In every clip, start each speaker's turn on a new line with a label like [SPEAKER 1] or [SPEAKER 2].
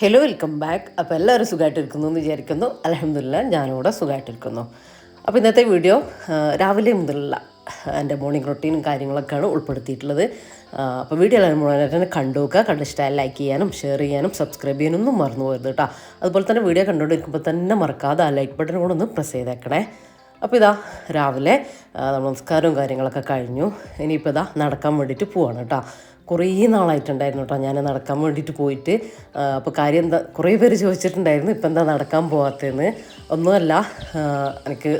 [SPEAKER 1] Hello welcome back അപ്പോൾ എല്ലാവരും സുഖമായിട്ടിരിക്കുന്നു എന്ന് വിചാരിക്കുന്നു. അലഹമില്ല ഞാനിവിടെ സുഖമായിട്ടിരിക്കുന്നു അപ്പോൾ ഇന്നത്തെ വീഡിയോ രാവിലെ മുതലുള്ള എന്റെ മോർണിംഗ് റൊട്ടീനും കാര്യങ്ങളൊക്കെയാണ് ഉൾപ്പെടുത്തിയിട്ടുള്ളത്. അപ്പോൾ വീഡിയോ എല്ലാവരും മുഴുവനായിട്ട് തന്നെ കണ്ടു നോക്കുക. കണ്ടിഷ്ടമായി ലൈക്ക് ചെയ്യാനും ഷെയർ ചെയ്യാനും സബ്സ്ക്രൈബ് ചെയ്യാനൊന്നും മറന്നു പോകരുത് കേട്ടോ. അതുപോലെ തന്നെ വീഡിയോ കണ്ടുകൊണ്ടിരിക്കുമ്പോൾ തന്നെ മറക്കാതെ ആ ലൈക്ക് ബട്ടൺ കൂടെ ഒന്ന് പ്രസ് ചെയ്തേക്കണേ. അപ്പോൾ ഇതാ രാവിലെ നമ്മൾ നമസ്കാരവും കാര്യങ്ങളൊക്കെ കഴിഞ്ഞു. ഇനിയിപ്പോൾ ഇതാ നടക്കാൻ വേണ്ടിയിട്ട് പോവാണ് കേട്ടോ. കുറേ നാളായിട്ടുണ്ടായിരുന്നു കേട്ടോ ഞാൻ നടക്കാൻ വേണ്ടിയിട്ട് പോയിട്ട്. അപ്പോൾ കാര്യം എന്താ കുറേ പേര് ചോദിച്ചിട്ടുണ്ടായിരുന്നു ഇപ്പം എന്താ നടക്കാൻ പോകാത്തതെന്ന് ഒന്നുമല്ല എനിക്ക്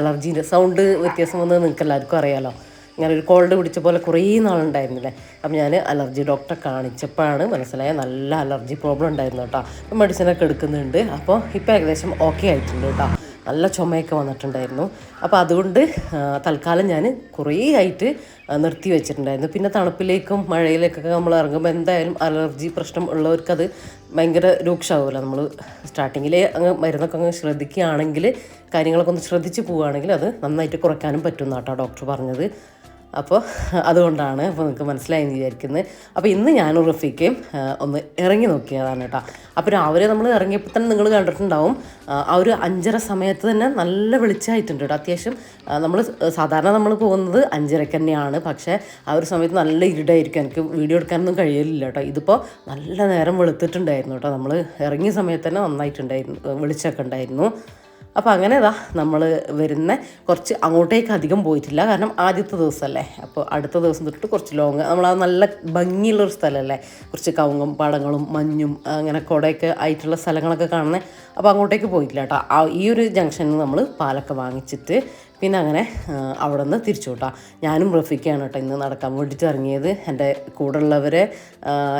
[SPEAKER 1] അലർജീന്റെ സൗണ്ട് വ്യത്യാസം വന്നത് നിങ്ങൾക്ക് എല്ലാവർക്കും അറിയാലോ. ഇങ്ങനെ ഒരു കോൾഡ് പിടിച്ച പോലെ കുറേ നാളുണ്ടായിരുന്നില്ലേ? അപ്പം ഞാൻ അലർജി ഡോക്ടറെ കാണിച്ചപ്പോഴാണ് മനസ്സിലായ നല്ല അലർജി പ്രോബ്ലം ഉണ്ടായിരുന്നു കേട്ടോ. അപ്പം മെഡിസിനൊക്കെ എടുക്കുന്നുണ്ട്. അപ്പോൾ ഇപ്പോൾ ഏകദേശം ഓക്കെ ആയിട്ടുണ്ട് കേട്ടോ. നല്ല ചുമയൊക്കെ വന്നിട്ടുണ്ടായിരുന്നു. അപ്പോൾ അതുകൊണ്ട് തൽക്കാലം ഞാൻ കുറേ ആയിട്ട് നിർത്തി വെച്ചിട്ടുണ്ടായിരുന്നു. പിന്നെ തണുപ്പിലേക്കും മഴയിലേക്കൊക്കെ നമ്മൾ ഇറങ്ങുമ്പോൾ എന്തായാലും അലർജി പ്രശ്നം ഉള്ളവർക്കത് ഭയങ്കര രൂക്ഷമാവില്ല നമ്മൾ സ്റ്റാർട്ടിങ്ങിൽ അങ്ങ് മരുന്നൊക്കെ അങ്ങ് ശ്രദ്ധിക്കുകയാണെങ്കിൽ കാര്യങ്ങളൊക്കെ ഒന്ന് ശ്രദ്ധിച്ച് പോവുകയാണെങ്കിൽ അത് നന്നായിട്ട് കുറയ്ക്കാനും പറ്റും കേട്ടോ ഡോക്ടർ പറഞ്ഞത്. അപ്പോൾ അതുകൊണ്ടാണ് അപ്പോൾ നിങ്ങൾക്ക് മനസ്സിലായി എന്ന് വിചാരിക്കുന്നത് അപ്പോൾ ഇന്ന് ഞാനും റഫീക്കയും ഒന്ന് ഇറങ്ങി നോക്കിയതാണ് കേട്ടോ. അപ്പോൾ രാവിലെ നമ്മൾ ഇറങ്ങിയപ്പോൾ തന്നെ നിങ്ങൾ കണ്ടിട്ടുണ്ടാവും ആ, ആ ഒരു അഞ്ചര സമയത്ത് തന്നെ നല്ല വെളിച്ചമായിട്ടുണ്ട് കേട്ടോ. അത്യാവശ്യം നമ്മൾ സാധാരണ നമ്മൾ പോകുന്നത് അഞ്ചരക്ക് തന്നെയാണ്. പക്ഷേ ആ ഒരു സമയത്ത് നല്ല ഇരുടായിരിക്കും എനിക്ക് വീഡിയോ എടുക്കാനൊന്നും കഴിയില്ല കേട്ടോ. ഇതിപ്പോൾ നല്ല നേരം വെളുത്തിട്ടുണ്ടായിരുന്നു കേട്ടോ. നമ്മൾ ഇറങ്ങിയ സമയത്ത് തന്നെ നന്നായിട്ടുണ്ടായിരുന്നു വെളിച്ചമൊക്കെ ഉണ്ടായിരുന്നു. അപ്പോൾ അങ്ങനെ ഇതാ നമ്മൾ വരുന്ന കുറച്ച് അങ്ങോട്ടേക്ക് അധികം പോയിട്ടില്ല. കാരണം ആദ്യത്തെ ദിവസമല്ലേ അപ്പോൾ അടുത്ത ദിവസം തൊട്ട് കുറച്ച് ലോങ് നമ്മൾ ആ നല്ല ഭംഗിയുള്ളൊരു സ്ഥലമല്ലേ കുറച്ച് കവുങ്ങും പടങ്ങളും മഞ്ഞും അങ്ങനെ കുടയൊക്കെ ആയിട്ടുള്ള സ്ഥലങ്ങളൊക്കെ കാണുന്നത് അപ്പോൾ അങ്ങോട്ടേക്ക് പോയിട്ടില്ല കേട്ടോ ആ ഈ ഒരു ജംഗ്ഷനിൽ നമ്മൾ പാലൊക്കെ വാങ്ങിച്ചിട്ട് പിന്നെ അങ്ങനെ അവിടെ നിന്ന് തിരിച്ചു വിട്ടാം ഞാനും റഫിക്കാണ് കേട്ടോ ഇന്ന് നടക്കാൻ വേണ്ടിയിട്ട് ഇറങ്ങിയത്. എന്റെ കൂടെ ഉള്ളവരെ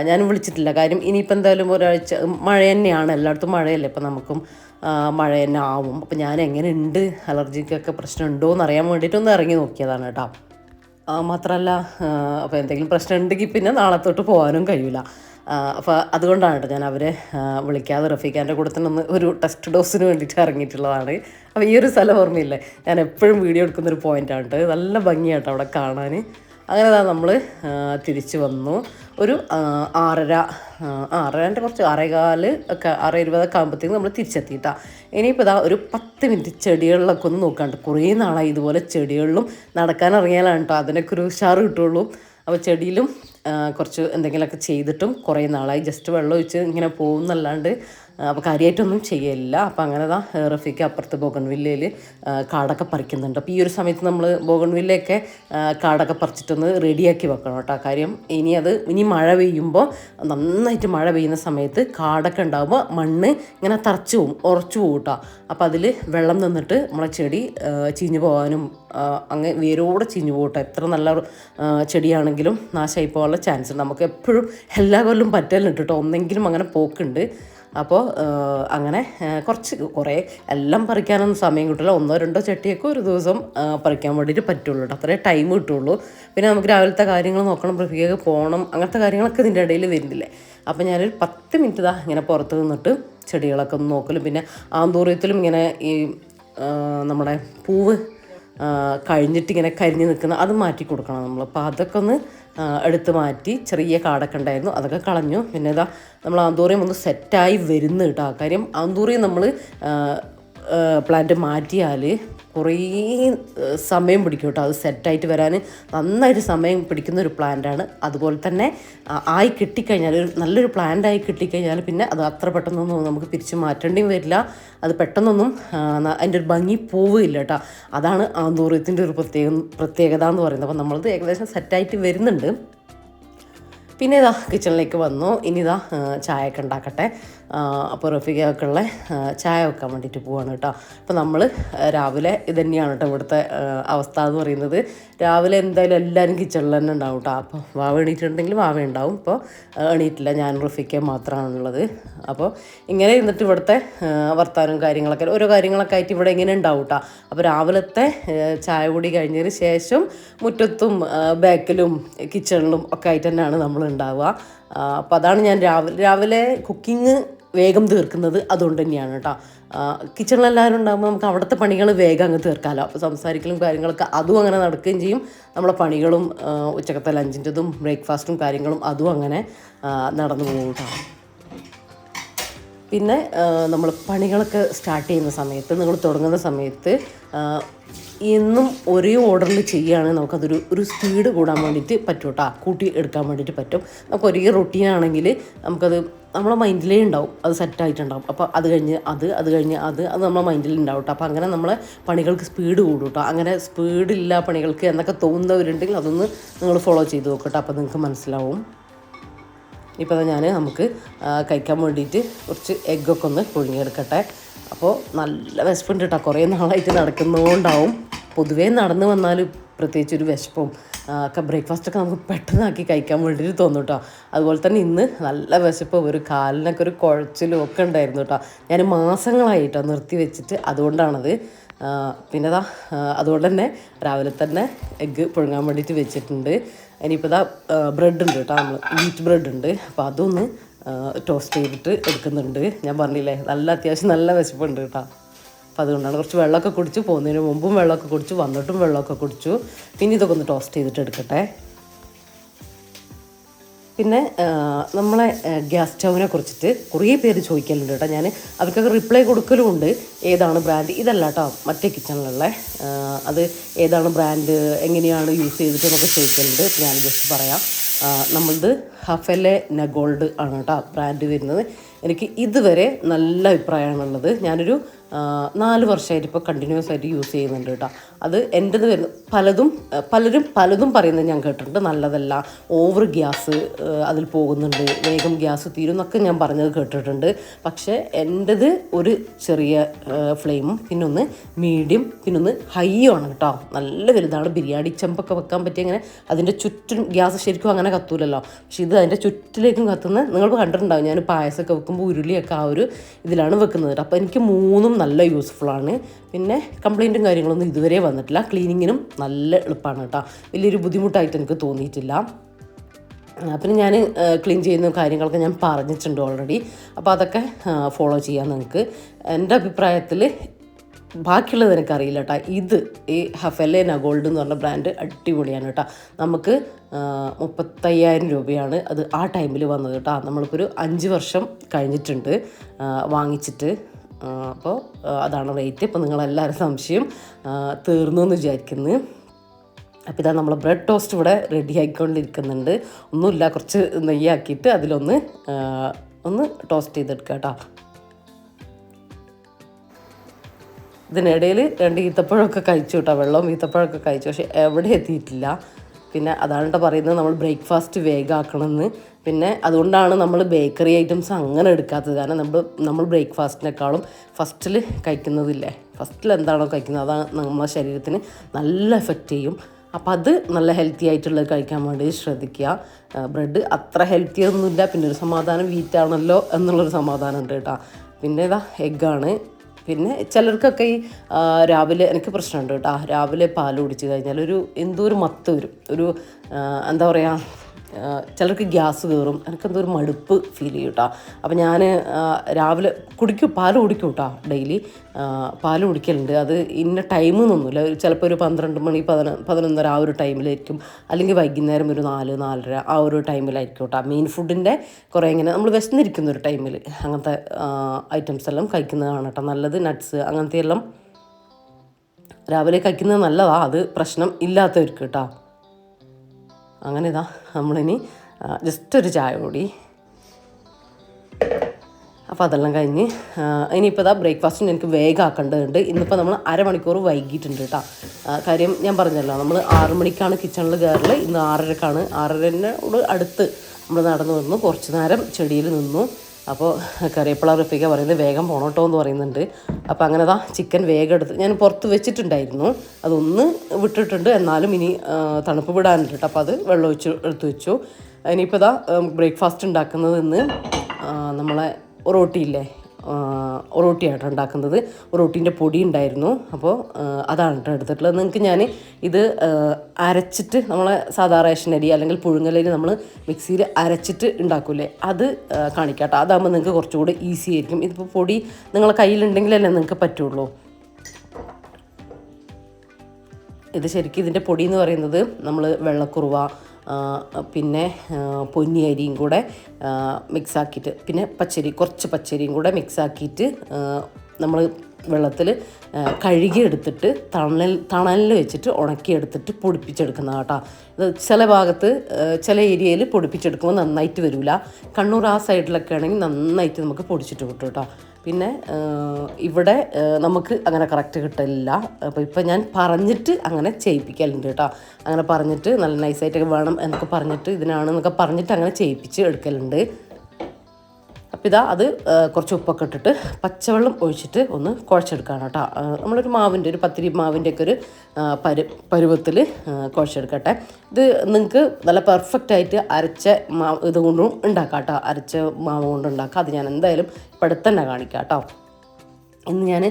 [SPEAKER 1] ഞാനും വിളിച്ചിട്ടില്ല. കാര്യം ഇനിയിപ്പോൾ എന്തായാലും ഒരാഴ്ച മഴ തന്നെയാണ്. എല്ലായിടത്തും മഴയല്ലേ? ഇപ്പം നമുക്കും മഴ തന്നെ ആവും. അപ്പം ഞാൻ എങ്ങനെയുണ്ട് അലർജിക്കൊക്കെ പ്രശ്നം ഉണ്ടോ എന്ന് അറിയാൻ വേണ്ടിയിട്ടൊന്ന് ഇറങ്ങി നോക്കിയതാണ് കേട്ടോ. മാത്രമല്ല അപ്പോൾ എന്തെങ്കിലും പ്രശ്നം ഉണ്ടെങ്കിൽ പിന്നെ നാളെ തൊട്ട് പോകാനും കഴിയില്ല അപ്പോൾ അതുകൊണ്ടാണ് കേട്ടോ ഞാൻ അവരെ വിളിക്കാതെ റഫീഖാന്റെ കൂടെ തന്നെ ഒന്ന് ഒരു ടെസ്റ്റ് ഡോസിന് വേണ്ടിയിട്ട് ഇറങ്ങിയിട്ടുള്ളതാണ്. അപ്പോൾ ഈ ഒരു സ്ഥലം ഓർമ്മയില്ലേ? ഞാൻ എപ്പോഴും വീഡിയോ എടുക്കുന്നൊരു പോയിന്റാണ് കേട്ടോ. നല്ല ഭംഗിയാട്ടോ അവിടെ കാണാൻ അങ്ങനെ നമ്മൾ തിരിച്ച് വന്നു. ഒരു ആറര ആറരന്റെ കുറച്ച് ആറേകാൽ ഒക്കെ ആറ് ഇരുപതൊക്കെ ആകുമ്പോഴത്തേക്കും നമ്മൾ തിരിച്ചെത്തിയിട്ടാ. ഇനിയിപ്പോൾ ഇതാ ഒരു പത്ത് മിനിറ്റ് ചെടികളിലൊക്കെ ഒന്ന് നോക്കാണ്ട്. കുറേ നാളായി ഇതുപോലെ ചെടികളിലും നടക്കാൻ ഇറങ്ങിയാലാണ് കേട്ടോ അതിനൊക്കെ ഒരു ഉഷാർ കിട്ടുള്ളൂ. അപ്പോൾ ചെടിയിലും കുറച്ച് എന്തെങ്കിലുമൊക്കെ ചെയ്തിട്ടും കുറേ നാളായി. ജസ്റ്റ് വെള്ളം ഒഴിച്ച് ഇങ്ങനെ പോകുന്നല്ലാണ്ട് അപ്പോൾ കാര്യമായിട്ടൊന്നും ചെയ്യലില്ല. അപ്പോൾ അങ്ങനെ ദാ റഫീക്ക് അപ്പുറത്ത് ബോഗൺവില്ലയിൽ കാടൊക്കെ പറിക്കുന്നുണ്ട്. അപ്പോൾ ഈ ഒരു സമയത്ത് നമ്മൾ ബോഗൺവില്ലയൊക്കെ കാടൊക്കെ പറിച്ചിട്ടൊന്ന് റെഡിയാക്കി വെക്കണം കേട്ടോ. കാര്യം ഇനി അത് ഇനി മഴ പെയ്യുമ്പോൾ നന്നായിട്ട് മഴ പെയ്യുന്ന സമയത്ത് കാടൊക്കെ ഉണ്ടാകുമ്പോൾ മണ്ണ് ഇങ്ങനെ തറച്ചു പോവും ഉറച്ചു പോകും കേട്ടോ അപ്പോൾ അതിൽ വെള്ളം നിന്നിട്ട് നമ്മളെ ചെടി ചീഞ്ഞു പോകാനും അങ്ങനെ അങ്ങ് വേരോടെ ചീഞ്ഞു പോകട്ടെ എത്ര നല്ല ചെടിയാണെങ്കിലും നാശമായി പോകാനുള്ള ചാൻസ് ഉണ്ട്. നമുക്ക് എപ്പോഴും എല്ലാ കൊല്ലം പറ്റലുണ്ട് കേട്ടോ ഒന്നെങ്കിലും അങ്ങനെ പോക്കുണ്ട്. അപ്പോൾ അങ്ങനെ കുറച്ച് കുറേ എല്ലാം പറിക്കാനൊന്നും സമയം കിട്ടില്ല ഒന്നോ രണ്ടോ ചട്ടിയൊക്കെ ഒരു ദിവസം പറിക്കാൻ വേണ്ടിയിട്ട് പറ്റുള്ളൂ കേട്ടോ അത്രേ ടൈം കിട്ടുള്ളൂ. പിന്നെ നമുക്ക് രാവിലത്തെ കാര്യങ്ങൾ നോക്കണം പ്രത്യേക പോകണം അങ്ങനത്തെ കാര്യങ്ങളൊക്കെ ഇതിന്റെ ഇടയിൽ വരുന്നില്ലേ? അപ്പോൾ ഞാനൊരു പത്ത് മിനിറ്റ് ഇതാ ഇങ്ങനെ പുറത്ത് നിന്നിട്ട് ചെടികളൊക്കെ ഒന്ന് നോക്കലും. പിന്നെ ആന്തൂറിയത്തിലും ഇങ്ങനെ ഈ നമ്മുടെ പൂവ് കഴിഞ്ഞിട്ട് ഇങ്ങനെ കരിഞ്ഞ് നിൽക്കുന്ന അത് മാറ്റി കൊടുക്കണം നമ്മൾ അപ്പോൾ അതൊക്കെ ഒന്ന് എടുത്ത് മാറ്റി ചെറിയ കാടൊക്കെ ഉണ്ടായിരുന്നു അതൊക്കെ കളഞ്ഞു. പിന്നെ ഇതാ നമ്മൾ ആന്തൂറിയം ഒന്ന് സെറ്റായി വരുന്നു കേട്ടോ. കാര്യം ആന്തൂറിയം നമ്മൾ പ്ലാന്റ് മാറ്റിയാൽ കുറേ സമയം പിടിക്കും കേട്ടോ. അത് സെറ്റായിട്ട് വരാൻ നന്നായിട്ട് സമയം പിടിക്കുന്ന ഒരു പ്ലാന്റാണ്. അതുപോലെ തന്നെ ആയി കിട്ടിക്കഴിഞ്ഞാൽ ഒരു നല്ലൊരു പ്ലാന്റായി കിട്ടിക്കഴിഞ്ഞാൽ പിന്നെ അത് അത്ര പെട്ടെന്നൊന്നും നമുക്ക് തിരിച്ച് മാറ്റേണ്ടിയും വരില്ല. അത് പെട്ടെന്നൊന്നും അതിന്റെ ഒരു ഭംഗി പോവുകയില്ല കേട്ടോ. അതാണ് ആന്തൂറിയത്തിന്റെ ഒരു പ്രത്യേക പ്രത്യേകത എന്ന് പറയുന്നത്. അപ്പോൾ നമ്മളത് ഏകദേശം സെറ്റായിട്ട് വരുന്നുണ്ട്. പിന്നെ ഇതാ കിച്ചണിലേക്ക് വന്നു. ഇനി ഇതാ ചായയൊക്കെ ഉണ്ടാക്കട്ടെ. അപ്പോൾ റഫീഖയൊക്കെ ചായ വെക്കാൻ വേണ്ടിയിട്ട് പോവാണ് കേട്ടോ. അപ്പോൾ നമ്മൾ രാവിലെ ഇത് തന്നെയാണ് കേട്ടോ ഇവിടുത്തെ അവസ്ഥ എന്ന് പറയുന്നത്. രാവിലെ എന്തായാലും എല്ലാവരും കിച്ചണിൽ തന്നെ ഉണ്ടാവും കേട്ടോ. അപ്പോൾ വാവ എണീറ്റിട്ടുണ്ടെങ്കിൽ വാവ ഉണ്ടാവും ഇപ്പോൾ എണീറ്റില്ല. ഞാൻ റഫിക്ക മാത്രമാണുള്ളത് അപ്പോൾ ഇങ്ങനെ ഇരുന്നിട്ട് ഇവിടുത്തെ വർത്താനവും കാര്യങ്ങളൊക്കെ ഓരോ കാര്യങ്ങളൊക്കെ ആയിട്ട് ഇവിടെ ഇങ്ങനെ ഉണ്ടാവും കേട്ടോ. അപ്പോൾ രാവിലത്തെ ചായ കൂടി കഴിഞ്ഞതിന് ശേഷം മുറ്റത്തും ബാക്കിലും കിച്ചണിലും ഒക്കെ ആയിട്ട് തന്നെയാണ് നമ്മൾ ഉണ്ടാവുക. അപ്പോൾ അതാണ് ഞാൻ രാവിലെ രാവിലെ കുക്കിംഗ് വേഗം തീർക്കുന്നത് അതുകൊണ്ട് തന്നെയാണ് കേട്ടോ. കിച്ചണിലെല്ലാവരും ഉണ്ടാകുമ്പോൾ നമുക്ക് അവിടുത്തെ പണികൾ വേഗം അങ്ങ് തീർക്കാമല്ലോ അപ്പോൾ സംസാരിക്കലും കാര്യങ്ങളൊക്കെ അതും അങ്ങനെ നടക്കുകയും ചെയ്യും. നമ്മളെ പണികളും ഉച്ചക്കത്തെ ലഞ്ചിന്റെതും ബ്രേക്ക്ഫാസ്റ്റും കാര്യങ്ങളും അതും അങ്ങനെ നടന്നു പോകും കേട്ടോ. പിന്നെ നമ്മൾ പണികളൊക്കെ സ്റ്റാർട്ട് ചെയ്യുന്ന സമയത്ത് നിങ്ങൾ തുടങ്ങുന്ന സമയത്ത് എന്നും ഒരേ ഓർഡറിൽ ചെയ്യുകയാണെങ്കിൽ നമുക്കതൊരു ഒരു സ്പീഡ് കൂടാൻ വേണ്ടിയിട്ട് പറ്റും കേട്ടോ കൂട്ടി എടുക്കാൻ വേണ്ടിയിട്ട് പറ്റും. നമുക്ക് ഒരേ റൊട്ടീൻ ആണെങ്കിൽ നമുക്കത് നമ്മളെ മൈൻഡിലേ ഉണ്ടാവും. അത് സെറ്റായിട്ടുണ്ടാവും അപ്പോൾ അത് കഴിഞ്ഞ് അത് അത് കഴിഞ്ഞ് അത് അത് നമ്മളെ മൈൻഡിൽ ഉണ്ടാവും കേട്ടോ അപ്പോൾ അങ്ങനെ നമ്മളെ പണികൾക്ക് സ്പീഡ് കൂടും കേട്ടോ അങ്ങനെ സ്പീഡില്ല പണികൾക്ക് എന്നൊക്കെ തോന്നുന്നവരുണ്ടെങ്കിൽ അതൊന്ന് നിങ്ങൾ ഫോളോ ചെയ്ത് നോക്കട്ടോ അപ്പോൾ നിങ്ങൾക്ക് മനസ്സിലാവും. ഇപ്പോൾ ഞാൻ നമുക്ക് കഴിക്കാൻ വേണ്ടിയിട്ട് കുറച്ച് എഗ്ഗൊക്കെ ഒന്ന് പുഴുങ്ങിയെടുക്കട്ടെ. അപ്പോൾ നല്ല വിശപ്പുണ്ട് കേട്ടോ. കുറേ നാളായിട്ട് നടക്കുന്നതുകൊണ്ടാവും. പൊതുവേ നടന്നു വന്നാൽ പ്രത്യേകിച്ച് ഒരു വിശപ്പും ഒക്കെ ബ്രേക്ക്ഫാസ്റ്റൊക്കെ നമുക്ക് പെട്ടെന്നാക്കി കഴിക്കാൻ വേണ്ടിയിട്ട് തോന്നും കേട്ടോ. അതുപോലെ തന്നെ ഇന്ന് നല്ല വിശപ്പ് ഒരു കാലിനൊക്കെ ഒരു കുഴച്ചിലും ഒക്കെ ഉണ്ടായിരുന്നു കേട്ടോ. ഞാൻ മാസങ്ങളായിട്ടോ നിർത്തി വെച്ചിട്ട് അതുകൊണ്ടാണത്. പിന്നെ ദാ അതുകൊണ്ട് തന്നെ രാവിലെ തന്നെ എഗ്ഗ് പുഴുങ്ങാൻ വേണ്ടിയിട്ട് വെച്ചിട്ടുണ്ട്. ഇനിയിപ്പോൾ ഇതാ ബ്രെഡ് ഉണ്ട് കേട്ടോ നമ്മൾ വീറ്റ് ബ്രെഡ് ഉണ്ട്. അപ്പോൾ അതൊന്ന് ടോസ്റ്റ് ചെയ്തിട്ട് എടുക്കുന്നുണ്ട്. ഞാൻ പറഞ്ഞില്ലേ നല്ല അത്യാവശ്യം നല്ല വിശപ്പുണ്ട് കേട്ടോ. അപ്പോൾ അതുകൊണ്ടാണ് കുറച്ച് വെള്ളമൊക്കെ കുടിച്ച്. പോകുന്നതിന് മുമ്പും വെള്ളമൊക്കെ കുടിച്ചു വന്നിട്ടും വെള്ളമൊക്കെ കുടിച്ചു. പിന്നെ ഇതൊക്കെ ഒന്ന് ടോസ്റ്റ് ചെയ്തിട്ട് എടുക്കട്ടെ. പിന്നെ നമ്മളെ ഗ്യാസ് സ്റ്റൗവിനെ കുറിച്ചിട്ട് കുറേ പേര് ചോദിക്കലുണ്ട് കേട്ടോ. ഞാൻ അവർക്കൊക്കെ റിപ്ലൈ കൊടുക്കലുമുണ്ട്. ഏതാണ് ബ്രാൻഡ് ഇതല്ല കേട്ടോ മറ്റേ കിച്ചണിലുള്ള അത് ഏതാണ് ബ്രാൻഡ് എങ്ങനെയാണ് യൂസ് ചെയ്തിട്ട് എന്നൊക്കെ ചോദിക്കലുണ്ട്. ഞാൻ ജസ്റ്റ് പറയാം. നമ്മളത് ഹഫലെ നഗോൾഡ് ആണ് കേട്ടോ ബ്രാൻഡ് വരുന്നത്. എനിക്ക് ഇതുവരെ നല്ല അഭിപ്രായമാണുള്ളത്. ഞാനൊരു നാല് വർഷമായിട്ട് ഇപ്പോൾ കണ്ടിന്യൂസ് ആയിട്ട് യൂസ് ചെയ്യുന്നുണ്ട് കേട്ടോ അത് എന്റെത് വരുന്ന പലതും പലരും പലതും പറയുന്നത് ഞാൻ കേട്ടിട്ടുണ്ട്. നല്ലതല്ല ഓവർ ഗ്യാസ് അതിൽ പോകുന്നുണ്ട് വേഗം ഗ്യാസ് തീരും എന്നൊക്കെ ഞാൻ പറഞ്ഞത് കേട്ടിട്ടുണ്ട്. പക്ഷേ എന്റെത് ഒരു ചെറിയ ഫ്ലെയിമും പിന്നെ ഒന്ന് മീഡിയം പിന്നെ ഒന്ന് ഹൈയും ആണ് കേട്ടോ നല്ല വലുതാണ്. ബിരിയാണി ചെമ്പൊക്കെ വെക്കാൻ പറ്റിയ അങ്ങനെ അതിന്റെ ചുറ്റും ഗ്യാസ് ശരിക്കും അങ്ങനെ കത്തൂലല്ലോ. പക്ഷെ ഇത് അതിന്റെ ചുറ്റിലേക്കും കത്തുന്ന നിങ്ങൾ കണ്ടിട്ടുണ്ടാവും. ഞാൻ പായസമൊക്കെ വെക്കുമ്പോൾ ഉരുളിയൊക്കെ ആ ഒരു ഇതിലാണ് വെക്കുന്നത്. അപ്പോൾ എനിക്ക് മൂന്നും നല്ല യൂസ്ഫുള്ളാണ് പിന്നെ കംപ്ലൈന്റും കാര്യങ്ങളൊന്നും ഇതുവരെ വന്നിട്ടില്ല. ക്ലീനിങ്ങിനും നല്ല എളുപ്പമാണ് കേട്ടോ. വലിയൊരു ബുദ്ധിമുട്ടായിട്ട് എനിക്ക് തോന്നിയിട്ടില്ല. പിന്നെ ഞാൻ ക്ലീൻ ചെയ്യുന്ന കാര്യങ്ങളൊക്കെ ഞാൻ പറഞ്ഞിട്ടുണ്ട് ഓൾറെഡി അപ്പോൾ അതൊക്കെ ഫോളോ ചെയ്യാം നിങ്ങൾക്ക്. എന്റെ അഭിപ്രായത്തിൽ ബാക്കിയുള്ളത് എനിക്കറിയില്ല കേട്ടോ ഇത് ഈ ഹഫലേന ഗോൾഡ് എന്ന് പറഞ്ഞ ബ്രാൻഡ് അടിപൊളിയാണ് കേട്ടോ നമുക്ക് മുപ്പത്തയ്യായിരം രൂപയാണ് അത് ആ ടൈമിൽ വന്നത് കേട്ടോ നമ്മളിപ്പോൾ ഒരു അഞ്ച് വർഷം കഴിഞ്ഞിട്ടുണ്ട് വാങ്ങിച്ചിട്ട്. അപ്പോൾ അതാണ് റേറ്റ് ഇപ്പോൾ നിങ്ങളെല്ലാവരും സംശയം തീർന്നു എന്ന് വിചാരിക്കുന്നു. അപ്പോൾ ഇതാ നമ്മൾ ബ്രെഡ് ടോസ്റ്റ് ഇവിടെ റെഡി ആയിക്കൊണ്ടിരിക്കുന്നുണ്ട്. ഒന്നുമില്ല കുറച്ച് നെയ്യാക്കിയിട്ട് അതിലൊന്ന് ഒന്ന് ടോസ്റ്റ് ചെയ്തെടുക്കാം കേട്ടോ ഇതിനിടയിൽ രണ്ട് ഈത്തപ്പഴമൊക്കെ കഴിച്ചു കേട്ടോ വെള്ളവും ഈത്തപ്പഴമൊക്കെ കഴിച്ചു. പക്ഷെ എവിടെ എത്തിയിട്ടില്ല. പിന്നെ അതാണ് കേട്ടോ പറയുന്നത് നമ്മൾ ബ്രേക്ക്ഫാസ്റ്റ് വേഗമാക്കണമെന്ന് പിന്നെ അതുകൊണ്ടാണ് നമ്മൾ ബേക്കറി ഐറ്റംസ് അങ്ങനെ എടുക്കാത്തത്. കാരണം നമ്മൾ നമ്മൾ ബ്രേക്ക്ഫാസ്റ്റിനേക്കാളും ഫസ്റ്റിൽ കഴിക്കുന്നതില്ലേ? ഫസ്റ്റിൽ എന്താണോ കഴിക്കുന്നത്. അതാണ് നമ്മുടെ ശരീരത്തിന് നല്ല എഫക്റ്റ് ചെയ്യും. അപ്പോൾ അത് നല്ല ഹെൽത്തി ആയിട്ടുള്ളത് കഴിക്കാൻ വേണ്ടി ശ്രദ്ധിക്കുക. ബ്രെഡ് അത്ര ഹെൽത്തി ഒന്നുമില്ല. പിന്നെ ഒരു സമാധാനം വീറ്റാണല്ലോ എന്നുള്ളൊരു സമാധാനം ഉണ്ട് കേട്ടോ. പിന്നെ ഇതാ എഗ്ഗാണ്. പിന്നെ ചിലർക്കൊക്കെ ഈ രാവിലെ എനിക്ക് പ്രശ്നമുണ്ട് കേട്ടോ. രാവിലെ പാൽ കുടിച്ച് കഴിഞ്ഞാൽ ഒരു എന്തോ ഒരു മത്ത് വരും. ഒരു എന്താ പറയുക ചിലർക്ക് ഗ്യാസ് കയറും. എനിക്കെന്തോ ഒരു മടുപ്പ് ഫീൽ ചെയ്യും കേട്ടോ അപ്പോൾ ഞാൻ രാവിലെ കുടിക്കും പാൽ കുടിക്കും കേട്ടോ ഡെയിലി പാൽ കുടിക്കലുണ്ട്. അത് ഇന്ന ടൈം എന്നൊന്നുമില്ല ചിലപ്പോൾ ഒരു പന്ത്രണ്ട് മണി പതിന പതിനൊന്നര ആ ഒരു ടൈമിലായിരിക്കും അല്ലെങ്കിൽ വൈകുന്നേരം ഒരു നാല് നാലര ആ ഒരു ടൈമിലായിരിക്കും കേട്ടോ മെയിൻ ഫുഡിന്റെ കുറേ ഇങ്ങനെ നമ്മൾ വിശന്നിരിക്കുന്ന ഒരു ടൈമിൽ അങ്ങനത്തെ ഐറ്റംസ് എല്ലാം കഴിക്കുന്നതാണ് കേട്ടോ നല്ലത്. നട്ട്സ് അങ്ങനത്തെ എല്ലാം രാവിലെ കഴിക്കുന്നത് നല്ലതാണ് അത് പ്രശ്നം ഇല്ലാത്തവർക്ക് കേട്ടോ അങ്ങനെ ഇതാ നമ്മളിനി ജസ്റ്റ് ഒരു ചായ കൂടി. അപ്പോൾ അതെല്ലാം കഴിഞ്ഞ് ഇനിയിപ്പോൾ ഇതാ ബ്രേക്ക്ഫാസ്റ്റിന് എനിക്ക് വേഗം ആക്കേണ്ടതുണ്ട് ഇന്നിപ്പോൾ നമ്മൾ അരമണിക്കൂർ വൈകിട്ടുണ്ട് കേട്ടോ കാര്യം ഞാൻ പറഞ്ഞല്ലോ നമ്മൾ ആറു മണിക്കാണ് കിച്ചണിൽ കയറൽ ഇന്ന് ആറരക്കാണ്. ആറരനോട് അടുത്ത് നമ്മൾ നടന്നു വന്നു. കുറച്ച് നേരം ചെടിയിൽ നിന്നു. അപ്പോൾ കറിയപ്പള റഫീക്ക പറയുന്നത് വേഗം പോണോട്ടോ എന്ന് പറയുന്നുണ്ട്. അപ്പോൾ അങ്ങനെ ദാ ചിക്കൻ വേഗം എടുത്ത് ഞാൻ പുറത്ത് വെച്ചിട്ടുണ്ടായിരുന്നു. അതൊന്ന് വിട്ടിട്ടുണ്ട്. എന്നാലും ഇനി തണുപ്പ് വിടാനുണ്ട് കേട്ടോ. അപ്പോൾ അത് വെള്ളം ഒഴിച്ച് എടുത്ത് വെച്ചു. ഇനിയിപ്പോൾ ഇതാ ബ്രേക്ക്ഫാസ്റ്റ് ഉണ്ടാക്കുന്നത് ഇന്ന് ആ, നമ്മളെ റോട്ടിയില്ലേ? റോട്ടിയായിട്ട് ഉണ്ടാക്കുന്നത്. റോട്ടീന്റെ പൊടി ഉണ്ടായിരുന്നു. അപ്പോൾ അതാണ് കേട്ടോ എടുത്തിട്ടുള്ളത്. നിങ്ങൾക്ക് ഞാൻ ഇത് അരച്ചിട്ട് നമ്മളെ സാധാ റേഷൻ അരി അല്ലെങ്കിൽ പുഴുങ്ങലരി നമ്മൾ മിക്സിയിൽ അരച്ചിട്ട് ഉണ്ടാക്കൂലേ? അത് കാണിക്കാം കേട്ടോ അതാകുമ്പോൾ നിങ്ങൾക്ക് കുറച്ചുകൂടി ഈസി ആയിരിക്കും. ഇതിപ്പോൾ പൊടി നിങ്ങളെ കയ്യിലുണ്ടെങ്കിലല്ലേ നിങ്ങൾക്ക് പറ്റുള്ളൂ. ഇത് ശരിക്കും ഇതിന്റെ പൊടി എന്ന് പറയുന്നത് നമ്മൾ വെള്ളക്കുറുവ പിന്നെ പൊന്നി അരിയും കൂടെ മിക്സാക്കിയിട്ട് പിന്നെ പച്ചരി കുറച്ച് പച്ചരിയും കൂടെ മിക്സാക്കിയിട്ട് നമ്മൾ വെള്ളത്തിൽ കഴുകി എടുത്തിട്ട് തണൽ തണലിൽ വെച്ചിട്ട് ഉണക്കിയെടുത്തിട്ട് പൊടിപ്പിച്ചെടുക്കുന്ന കേട്ടോ. ഇത് ചില ഭാഗത്ത് ചില ഏരിയയിൽ പൊടിപ്പിച്ചെടുക്കുമ്പോൾ നന്നായിട്ട് വരില്ല കണ്ണൂർ ആ സൈഡിലൊക്കെ ആണെങ്കിൽ നന്നായിട്ട് നമുക്ക് പൊടിച്ചിട്ട് കിട്ടും കേട്ടോ. പിന്നെ ഇവിടെ നമുക്ക് അങ്ങനെ കറക്റ്റ് കിട്ടില്ല അപ്പോൾ ഇപ്പം ഞാൻ പറഞ്ഞിട്ട് അങ്ങനെ ചെയ്യിപ്പിക്കലുണ്ട് കേട്ടോ. അങ്ങനെ പറഞ്ഞിട്ട് നല്ല നൈസായിട്ടൊക്കെ വേണം എന്നൊക്കെ പറഞ്ഞിട്ട് ഇതിനാണെന്നൊക്കെ പറഞ്ഞിട്ട് അങ്ങനെ ചെയ്യിപ്പിച്ച് എടുക്കലുണ്ട്. അപ്പോൾ ഇതാ അത് കുറച്ച് ഉപ്പൊക്കെ ഇട്ടിട്ട് പച്ചവെള്ളം ഒഴിച്ചിട്ട് ഒന്ന് കുഴച്ചെടുക്കുകയാണ് കേട്ടോ. നമ്മളൊരു മാവിന്റെ ഒരു പത്തിരി മാവിന്റെ ഒക്കെ ഒരു പരു പരുവത്തിൽ കുഴച്ചെടുക്കട്ടെ. ഇത് നിങ്ങൾക്ക് നല്ല പെർഫെക്റ്റ് ആയിട്ട് അരച്ച മാവ് ഇത് കൊണ്ടും ഉണ്ടാക്കാം കേട്ടോ. അരച്ച മാവ് കൊണ്ട് ഉണ്ടാക്കാം. അത് ഞാൻ എന്തായാലും ഇപ്പം അടുത്ത് തന്നെ കാണിക്കാം കേട്ടോ. ഇന്ന് ഞാൻ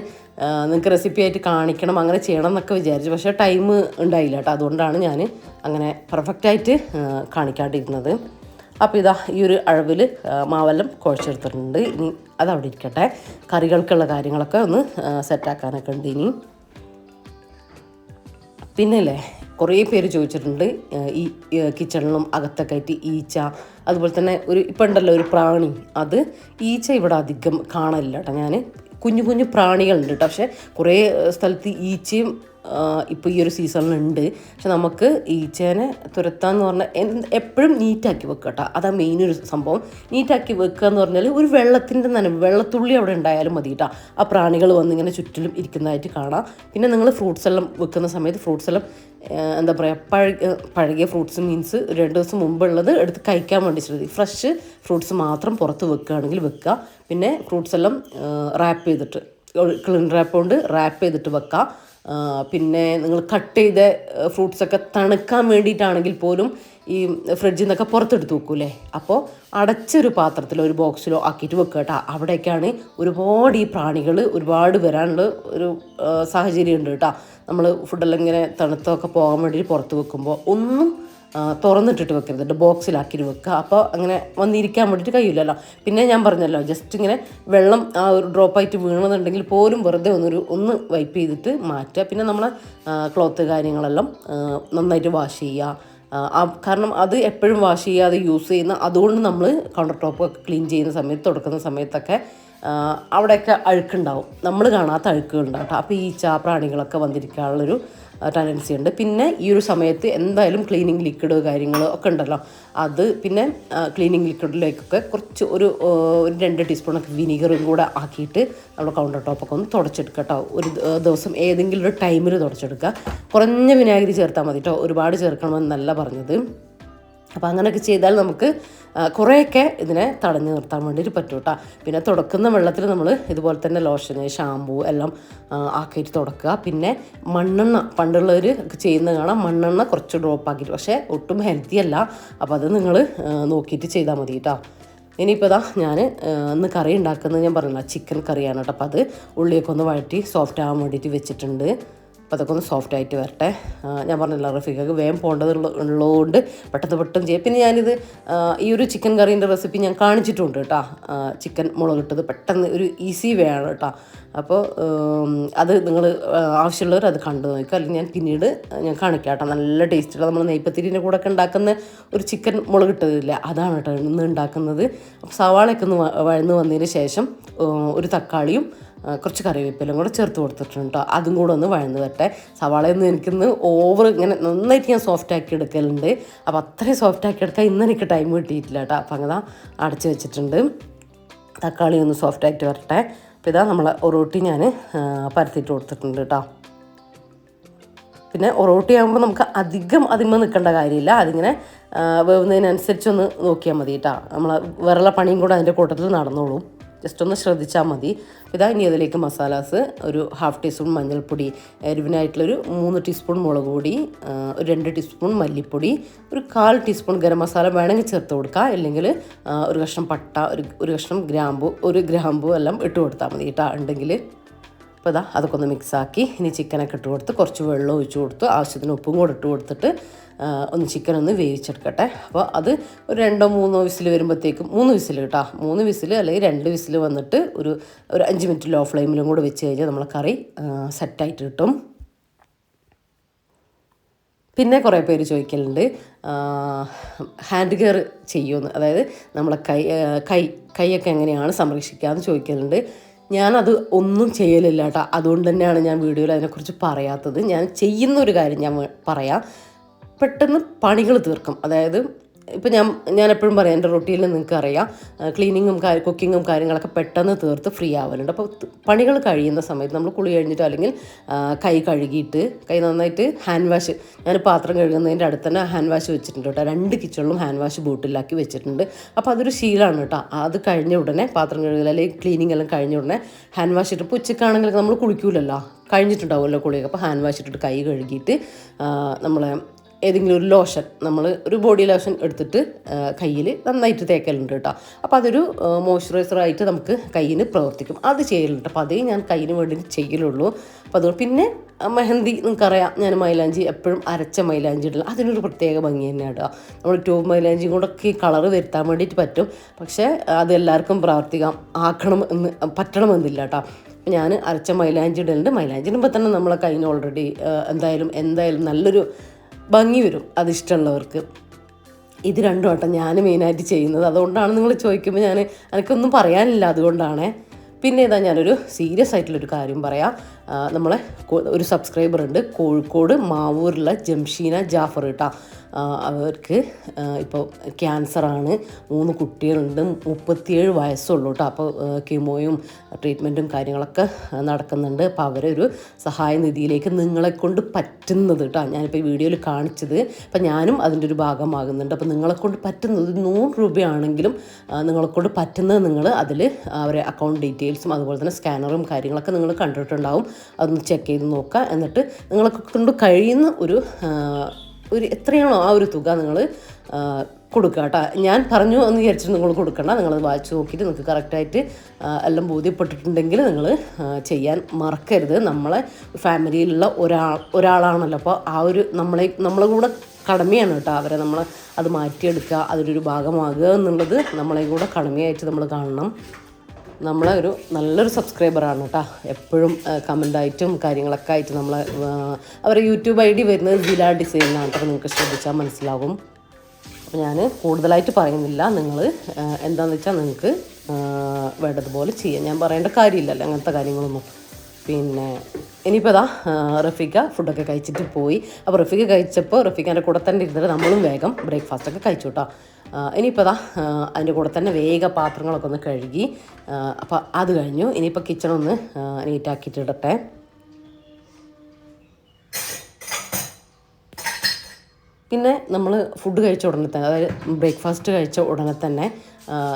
[SPEAKER 1] നിങ്ങൾക്ക് റെസിപ്പി ആയിട്ട് കാണിക്കണം അങ്ങനെ ചെയ്യണം എന്നൊക്കെ വിചാരിച്ചു. പക്ഷേ ടൈം ഉണ്ടായില്ല കേട്ടോ. അതുകൊണ്ടാണ് ഞാൻ അങ്ങനെ പെർഫെക്റ്റായിട്ട് കാണിക്കാണ്ടിരുന്നത്. അപ്പോൾ ഇതാ ഈ ഒരു അളവിൽ മാവെല്ലാം കുഴച്ചെടുത്തിട്ടുണ്ട്. ഇനി അതവിടെ ഇരിക്കട്ടെ. കറികൾക്കുള്ള കാര്യങ്ങളൊക്കെ ഒന്ന് സെറ്റാക്കാനൊക്കെ ഉണ്ട് ഇനി. പിന്നല്ലേ കുറേ പേര് ചോദിച്ചിട്ടുണ്ട് ഈ കിച്ചണിലും അകത്തൊക്കെ ആയിട്ട് ഈച്ച അതുപോലെ തന്നെ ഒരു ഇപ്പം ഉണ്ടല്ലോ ഒരു പ്രാണി. അത് ഈച്ച ഇവിടെ അധികം കാണലില്ല കേട്ടോ ഞാൻ കുഞ്ഞു കുഞ്ഞു പ്രാണികളുണ്ട് കേട്ടോ. പക്ഷേ കുറേ സ്ഥലത്ത് ഈച്ചയും ഇപ്പോൾ ഈ ഒരു സീസണിലുണ്ട്. പക്ഷെ നമുക്ക് ഈച്ചേനെ തുരത്താന്ന് പറഞ്ഞാൽ എപ്പോഴും നീറ്റാക്കി വെക്കുക കേട്ടോ അതാ മെയിൻ ഒരു സംഭവം. നീറ്റാക്കി വെക്കുക എന്ന് പറഞ്ഞാൽ ഒരു വെള്ളത്തിന്റെ നനവ് വെള്ളത്തുള്ളി അവിടെ ഉണ്ടായാലും മതി കേട്ടോ ആ പ്രാണികൾ വന്ന് ഇങ്ങനെ ചുറ്റിലും ഇരിക്കുന്നതായിട്ട് കാണാം. പിന്നെ നിങ്ങൾ ഫ്രൂട്ട്സ് എല്ലാം വെക്കുന്ന സമയത്ത് ഫ്രൂട്ട്സ് എല്ലാം എന്താ പറയുക പഴകിയ പഴകിയ ഫ്രൂട്ട്സ് മീൻസ് രണ്ട് ദിവസം മുമ്പുള്ളത് എടുത്ത് കഴിക്കാൻ വേണ്ടി ശ്രദ്ധിക്കും ഫ്രഷ് ഫ്രൂട്ട്സ് മാത്രം പുറത്ത് വെക്കുകയാണെങ്കിൽ വെക്കുക. പിന്നെ ഫ്രൂട്ട്സ് എല്ലാം റാപ്പ് ചെയ്തിട്ട് ക്ലീൻ റാപ്പ് കൊണ്ട് റാപ്പ് ചെയ്തിട്ട് വെക്കുക. പിന്നെ നിങ്ങൾ കട്ട് ചെയ്ത ഫ്രൂട്ട്സൊക്കെ തണുക്കാൻ വേണ്ടിയിട്ടാണെങ്കിൽ പോലും ഈ ഫ്രിഡ്ജിൽ നിന്നൊക്കെ പുറത്തെടുത്ത് വെക്കൂലേ അപ്പോൾ അടച്ചൊരു പാത്രത്തിലോ ഒരു ബോക്സിലോ ആക്കിയിട്ട് വെക്കുക കേട്ടോ അവിടേക്കാണ് ഒരുപാട് ഈ പ്രാണികൾ ഒരുപാട് വരാനുള്ള ഒരു സാഹചര്യം ഉണ്ട് കേട്ടോ നമ്മൾ ഫുഡെല്ലാം ഇങ്ങനെ തണുത്തൊക്കെ പോകാൻ വേണ്ടിയിട്ട് പുറത്ത് വെക്കുമ്പോൾ ഒന്നും തുറന്നിട്ടിട്ട് വെക്കരുത്. ബോക്സിലാക്കിയിട്ട് വെക്കുക. അപ്പോൾ അങ്ങനെ വന്നിരിക്കാൻ വേണ്ടിയിട്ട് കഴിയില്ലല്ലോ. പിന്നെ ഞാൻ പറഞ്ഞല്ലോ ജസ്റ്റ് ഇങ്ങനെ വെള്ളം ആ ഒരു ഡ്രോപ്പായിട്ട് വീണെന്നുണ്ടെങ്കിൽ പോലും വെറുതെ ഒന്നൊരു ഒന്ന് വൈപ്പ് ചെയ്തിട്ട് മാറ്റുക. പിന്നെ നമ്മൾ ക്ലോത്ത് കാര്യങ്ങളെല്ലാം നന്നായിട്ട് വാഷ് ചെയ്യുക. കാരണം അത് എപ്പോഴും വാഷ് ചെയ്യാതെ യൂസ് ചെയ്യുന്ന അതുകൊണ്ട് നമ്മൾ കൗണ്ടർ ടോപ്പ് ക്ലീൻ ചെയ്യുന്ന സമയത്ത് തുടക്കുന്ന സമയത്തൊക്കെ അവിടെയൊക്കെ അഴുക്കുണ്ടാവും. നമ്മൾ കാണാത്ത അഴുക്കുകളുണ്ടാവും അപ്പോൾ ഈച്ച പ്രാണികളൊക്കെ വന്നിരിക്കാനുള്ളൊരു ടെൻഡൻസി ഉണ്ട്. പിന്നെ ഈ ഒരു സമയത്ത് എന്തായാലും ക്ലീനിങ് ലിക്വിഡ് കാര്യങ്ങൾ ഒക്കെ ഉണ്ടല്ലോ. അത് പിന്നെ ക്ലീനിങ് ലിക്വിഡിലേക്കൊക്കെ കുറച്ച് ഒരു ഒരു രണ്ട് ടീസ്പൂണൊക്കെ വിനീഗറും കൂടെ ആക്കിയിട്ട് നമ്മൾ കൗണ്ടർ ടോപ്പൊക്കെ ഒന്ന് തുടച്ചെടുക്കുക കേട്ടോ. ഒരു ദിവസം ഏതെങ്കിലും ഒരു ടൈമിൽ തുടച്ചെടുക്കുക. കുറഞ്ഞ വിനാഗിരി ചേർത്താൽ മതി കേട്ടോ. ഒരുപാട് ചേർക്കണമെന്നല്ല പറഞ്ഞത്. അപ്പോൾ അങ്ങനെയൊക്കെ ചെയ്താൽ നമുക്ക് കുറേയൊക്കെ ഇതിനെ തടഞ്ഞു നിർത്താൻ വേണ്ടിയിട്ട് പറ്റും കേട്ടോ പിന്നെ തുടക്കുന്ന വെള്ളത്തിൽ നമ്മൾ ഇതുപോലെ തന്നെ ലോഷൻ ഷാമ്പൂ എല്ലാം ആക്കിയിട്ട് തുടക്കുക. പിന്നെ മണ്ണെണ്ണ പണ്ടുള്ളവർ ചെയ്യുന്ന കാണാം മണ്ണെണ്ണ കുറച്ച് ഡ്രോപ്പ് ആക്കിയിട്ട്. പക്ഷേ ഒട്ടും ഹെൽത്തി അല്ല. അപ്പോൾ അത് നിങ്ങൾ നോക്കിയിട്ട് ചെയ്താൽ മതി കേട്ടോ ഇനിയിപ്പോൾ ഇതാ ഞാൻ ഇന്ന് കറി ഉണ്ടാക്കുന്നത് ഞാൻ പറഞ്ഞില്ല ചിക്കൻ കറിയാണ് കേട്ടോ അപ്പോൾ അത് ഉള്ളിയൊക്കെ ഒന്ന് വഴറ്റി സോഫ്റ്റ് ആവാൻ വേണ്ടിയിട്ട് വെച്ചിട്ടുണ്ട്. അപ്പോൾ അതൊക്കെ ഒന്ന് സോഫ്റ്റ് ആയിട്ട് വരട്ടെ. ഞാൻ പറഞ്ഞില്ല റഫീഖക്ക് വേഗം പോകേണ്ടത് ഉള്ളതുകൊണ്ട് പെട്ടെന്ന് പെട്ടെന്ന് ചെയ്യാം. പിന്നെ ഞാനിത് ഈ ഒരു ചിക്കൻ കറീന്റെ റെസിപ്പി ഞാൻ കാണിച്ചിട്ടുണ്ട് കേട്ടോ. ചിക്കൻ മുളകിട്ടത് പെട്ടെന്ന് ഒരു ഈസി വേ ആണ് കേട്ടോ. അപ്പോൾ അത് നിങ്ങൾ ആവശ്യമുള്ളവർ അത് കണ്ടു നോക്കുക. അല്ലെങ്കിൽ ഞാൻ പിന്നീട് ഞാൻ കാണിക്കാം കേട്ടോ. നല്ല ടേസ്റ്റുള്ള നമ്മൾ നെയ്പ്പത്തിരിന്റെ കൂടെ ഒക്കെ ഉണ്ടാക്കുന്ന ഒരു ചിക്കൻ മുളകിട്ടതില്ല. അതാണ് കേട്ടോ ഇന്ന് ഉണ്ടാക്കുന്നത്. അപ്പോൾ സവാളയൊക്കെ ഒന്ന് വഴന്ന് വന്നതിന് ശേഷം ഒരു തക്കാളിയും കുറച്ച് കറിവേപ്പിലും കൂടെ ചേർത്ത് കൊടുത്തിട്ടുണ്ട് കേട്ടോ അതും കൂടെ ഒന്ന് വഴന്ന് വരട്ടെ. സവാളയൊന്നും എനിക്കിന്ന് ഓവർ ഇങ്ങനെ നന്നായിട്ട് ഞാൻ സോഫ്റ്റ് ആക്കി എടുക്കലുണ്ട്. അപ്പോൾ അത്രയും സോഫ്റ്റ് ആക്കി എടുക്കാൻ ഇന്ന് എനിക്ക് ടൈം കിട്ടിയിട്ടില്ല കേട്ടോ അപ്പം അങ്ങനെ അടച്ച് വെച്ചിട്ടുണ്ട്. തക്കാളി ഒന്ന് സോഫ്റ്റ് ആയിട്ട് വരട്ടെ. അപ്പോൾ ഇതാ നമ്മൾ ഒറോട്ടി ഞാൻ പരത്തിയിട്ട് കൊടുത്തിട്ടുണ്ട് കേട്ടോ പിന്നെ ഒറോട്ടി ആകുമ്പോൾ നമുക്ക് അധികം അതിന്മേൽ നിൽക്കേണ്ട കാര്യമില്ല. അതിങ്ങനെ വേവുന്നതിനനുസരിച്ചൊന്ന് നോക്കിയാൽ മതി കേട്ടോ നമ്മൾ വേറെ പണിയും കൂടെ അതിന്റെ കൂട്ടത്തിൽ നടന്നോളും. ജസ്റ്റ് ഒന്ന് ശ്രദ്ധിച്ചാൽ മതി. ഇതാ ഇനി അതിലേക്ക് മസാലാസ് ഒരു ഹാഫ് ടീസ്പൂൺ മഞ്ഞൾപ്പൊടി എരിവിനായിട്ടുള്ളൊരു മൂന്ന് ടീസ്പൂൺ മുളക് പൊടി ഒരു രണ്ട് ടീസ്പൂൺ മല്ലിപ്പൊടി ഒരു കാൽ ടീസ്പൂൺ ഗരം മസാല വേണമെങ്കിൽ ചേർത്ത് കൊടുക്കുക അല്ലെങ്കിൽ ഒരു കഷ്ണം പട്ട ഒരു ഒരു കഷ്ണം ഗ്രാമ്പു ഒരു ഗ്രാമ്പു എല്ലാം ഇട്ട് കൊടുത്താൽ മതി കേട്ടോ. ഉണ്ടെങ്കിൽ അപ്പോൾ ഇതാ അതൊക്കെ ഒന്ന് മിക്സാക്കി ഇനി ചിക്കനൊക്കെ ഇട്ട് കൊടുത്ത് കുറച്ച് വെള്ളം ഒഴിച്ച് കൊടുത്ത്. ആവശ്യത്തിന് ഉപ്പും കൂടെ ഇട്ട് കൊടുത്തിട്ട് ഒന്ന് ചിക്കൻ ഒന്ന് വേവിച്ചെടുക്കട്ടെ. അപ്പോൾ അത് ഒരു രണ്ടോ മൂന്നോ വിസിൽ വരുമ്പോഴത്തേക്കും മൂന്ന് വിസിൽ കേട്ടോ. മൂന്ന് വിസിൽ അല്ലെങ്കിൽ രണ്ട് വിസിൽ വന്നിട്ട് ഒരു ഒരു അഞ്ച് മിനിറ്റ് ലോ ഫ്ലെയിമിലും കൂടെ വെച്ച് കഴിഞ്ഞാൽ നമ്മളെ കറി സെറ്റായിട്ട് കിട്ടും. പിന്നെ കുറേ പേര് ചോദിക്കലുണ്ട് ഹാൻഡ് കെയർ ചെയ്യുമെന്ന്. അതായത് നമ്മളെ കൈ കൈ കൈയൊക്കെ എങ്ങനെയാണ് സംരക്ഷിക്കുക എന്ന് ചോദിക്കലുണ്ട്. ഞാനത് ഒന്നും ചെയ്യലില്ല കേട്ടോ. അതുകൊണ്ട് തന്നെയാണ് ഞാൻ വീഡിയോയിൽ അതിനെക്കുറിച്ച് പറയാത്തത്. ഞാൻ ചെയ്യുന്ന ഒരു കാര്യം ഞാൻ പറയാം. പെട്ടെന്ന് പണികൾ തീർക്കും. അതായത് ഇപ്പം ഞാൻ ഞാൻ എപ്പോഴും പറയാം എന്റെ റൊട്ടീനിൽ നിങ്ങൾക്ക് അറിയാം ക്ലീനിങ്ങും കുക്കിങ്ങും കാര്യങ്ങളൊക്കെ പെട്ടെന്ന് തീർത്ത് ഫ്രീ ആവലുണ്ട്. അപ്പോൾ പണികൾ കഴിയുന്ന സമയത്ത് നമ്മൾ കുളി കഴിഞ്ഞിട്ടോ അല്ലെങ്കിൽ കൈ കഴുകിയിട്ട് കൈ നന്നായിട്ട് ഹാൻഡ് വാഷ് ഞാൻ പാത്രം കഴുകുന്നതിന്റെ അടുത്ത് തന്നെ ഹാൻഡ് വാഷ് വെച്ചിട്ടുണ്ട് കേട്ടോ. രണ്ട് കിച്ചണിലും ഹാൻഡ് വാഷ് ബോട്ടിലാക്കി വെച്ചിട്ടുണ്ട്. അപ്പോൾ അതൊരു ശീലമാണ് കേട്ടോ. അത് കഴിഞ്ഞ ഉടനെ പാത്രം കഴുകൽ അല്ലെങ്കിൽ ക്ലീനിങ് എല്ലാം കഴിഞ്ഞ ഉടനെ ഹാൻഡ് വാഷ് ഇട്ട് ഇപ്പോൾ ഉച്ചക്കാണെങ്കിൽ നമ്മൾ കുളിക്കൂലല്ലോ. കഴിഞ്ഞിട്ടുണ്ടാവുമല്ലോ കുളിയൊക്കെ. അപ്പോൾ ഹാൻഡ് വാഷ് ഇട്ടിട്ട് കൈ കഴുകിയിട്ട് നമ്മളെ ഏതെങ്കിലും ഒരു ലോഷൻ നമ്മൾ ഒരു ബോഡി ലോഷൻ എടുത്തിട്ട് കയ്യിൽ നന്നായിട്ട് തേക്കലുണ്ട് കേട്ടോ. അപ്പോൾ അതൊരു മോയ്സ്ചറൈസറായിട്ട് നമുക്ക് കയ്യിന് പ്രവർത്തിക്കും. അത് ചെയ്യലുണ്ട്. അപ്പോൾ അതേ ഞാൻ കയ്യിന് വേണ്ടി ചെയ്യലുള്ളൂ. അപ്പോൾ അതുകൊണ്ട് പിന്നെ മെഹന്തി നിങ്ങൾക്കറിയാം. ഞാൻ മൈലാഞ്ചി എപ്പോഴും അരച്ച മൈലാഞ്ചി ഇടില്ല അതിനൊരു പ്രത്യേക ഭംഗി തന്നെയാണ് കേട്ടോ. നമ്മൾ ട്യൂബ് മൈലാഞ്ചി കൊണ്ടൊക്കെ കളർ വരുത്താൻ വേണ്ടിയിട്ട് പറ്റും. പക്ഷേ അത് എല്ലാവർക്കും പ്രവർത്തിക്കാം ആക്കണം എന്ന് പറ്റണമെന്നില്ല കേട്ടോ. ഞാൻ അരച്ച മൈലാഞ്ചി ഇടലുണ്ട്. മൈലാഞ്ചി ഇടുമ്പോൾ തന്നെ നമ്മളെ കയ്യിൽ ഓൾറെഡി എന്തായാലും എന്തായാലും നല്ലൊരു ഭംഗി വരും അതിഷ്ടമുള്ളവർക്ക് ഇത് രണ്ടും വട്ടം ഞാൻ മെയിനായിട്ട് ചെയ്യുന്നത്. അതുകൊണ്ടാണ് നിങ്ങൾ ചോദിക്കുമ്പോൾ ഞാൻ എനിക്കൊന്നും പറയാനില്ല അതുകൊണ്ടാണ്. പിന്നെ ഇതാ ഞാനൊരു സീരിയസ് ആയിട്ടുള്ളൊരു കാര്യം പറയാം. നമ്മളെ ഒരു സബ്സ്ക്രൈബർ ഉണ്ട് കോഴിക്കോട് മാവൂരിലുള്ള ജംഷീന ജാഫർ കേട്ടോ അവർക്ക് ഇപ്പോൾ ക്യാൻസറാണ്. മൂന്ന് കുട്ടികളുണ്ട്. മുപ്പത്തിയേഴ് വയസ്സുള്ളൂ കേട്ടോ അപ്പോൾ കീമോയും ട്രീറ്റ്മെന്റും കാര്യങ്ങളൊക്കെ നടക്കുന്നുണ്ട്. അപ്പോൾ അവരൊരു സഹായ നിധിയിലേക്ക് നിങ്ങളെ കൊണ്ട് പറ്റുന്നത് കേട്ടോ ഞാനിപ്പോൾ ഈ വീഡിയോയിൽ കാണിച്ചത്. അപ്പോൾ ഞാനും അതിന്റെ ഒരു ഭാഗമാകുന്നുണ്ട്. അപ്പോൾ നിങ്ങളെ കൊണ്ട് പറ്റുന്നത് നൂറ് രൂപയാണെങ്കിലും നിങ്ങളെ കൊണ്ട് പറ്റുന്നത് നിങ്ങൾ അതിൽ അവരെ അക്കൗണ്ട് ഡീറ്റെയിൽസും അതുപോലെ തന്നെ സ്കാനറും കാര്യങ്ങളൊക്കെ നിങ്ങൾ കണ്ടിട്ടുണ്ടാവും. അതൊന്ന് ചെക്ക് ചെയ്ത് നോക്കുക. എന്നിട്ട് നിങ്ങളെ കൊണ്ട് കഴിയുന്ന ഒരു ഒരു എത്രയാണോ ആ ഒരു തുക നിങ്ങൾ കൊടുക്കുക കേട്ടോ. ഞാൻ പറഞ്ഞു എന്ന് വിചാരിച്ചിട്ട് നിങ്ങൾ കൊടുക്കണ്ട. നിങ്ങളത് വായിച്ച് നോക്കിയിട്ട് നിങ്ങൾക്ക് കറക്റ്റായിട്ട് എല്ലാം ബോധ്യപ്പെട്ടിട്ടുണ്ടെങ്കിൽ നിങ്ങൾ ചെയ്യാൻ മറക്കരുത്. നമ്മളെ ഫാമിലിയിലുള്ള ഒരാൾ ഒരാളാണല്ലോ. അപ്പോൾ ആ ഒരു നമ്മളെ നമ്മളെ കൂടെ കടമയാണ് കേട്ടോ അവരെ നമ്മൾ അത് മാറ്റിയെടുക്കുക അതിലൊരു ഭാഗമാകുക എന്നുള്ളത് നമ്മളെ കൂടെ കടമയായിട്ട് നമ്മൾ കാണണം. നമ്മളെ ഒരു നല്ലൊരു സബ്സ്ക്രൈബറാണ് കേട്ടോ എപ്പോഴും കമന്റായിട്ടും കാര്യങ്ങളൊക്കെ ആയിട്ട് നമ്മളെ അവരുടെ അവരെ യൂട്യൂബ് ഐ ഡി വരുന്നത് ജില ഡിസൈനാണ് കേട്ടോ നിങ്ങൾക്ക് ശ്രദ്ധിച്ചാൽ മനസ്സിലാകും ഞാൻ കൂടുതലായിട്ട് പറയുന്നില്ല. നിങ്ങൾ എന്താണെന്ന് വെച്ചാൽ നിങ്ങൾക്ക് വേണ്ടതുപോലെ ചെയ്യാം. ഞാൻ പറയേണ്ട കാര്യമില്ലല്ലോ അങ്ങനത്തെ കാര്യങ്ങളൊന്നും. പിന്നെ ഇനിയിപ്പോൾ ആ, റഫീഖ ഫുഡൊക്കെ കഴിച്ചിട്ട് പോയി. അപ്പോൾ റഫീഖ കഴിച്ചപ്പോൾ റഫീഖാന്റെ കൂടെ തന്നെ ഇരുന്നിട്ട് നമ്മളും വേഗം ബ്രേക്ക്ഫാസ്റ്റൊക്കെ കഴിച്ചു കേട്ടോ ഇനിയിപ്പോൾ അതാ അതിന്റെ കൂടെ തന്നെ വേഗ പാത്രങ്ങളൊക്കെ ഒന്ന് കഴുകി അപ്പോൾ അത് കഴിഞ്ഞു. ഇനിയിപ്പോൾ കിച്ചൺ ഒന്ന് നീറ്റാക്കിയിട്ട് ഇടട്ടെ. പിന്നെ നമ്മൾ ഫുഡ് കഴിച്ച ഉടനെ തന്നെ അതായത് ബ്രേക്ക്ഫാസ്റ്റ് കഴിച്ച ഉടനെ തന്നെ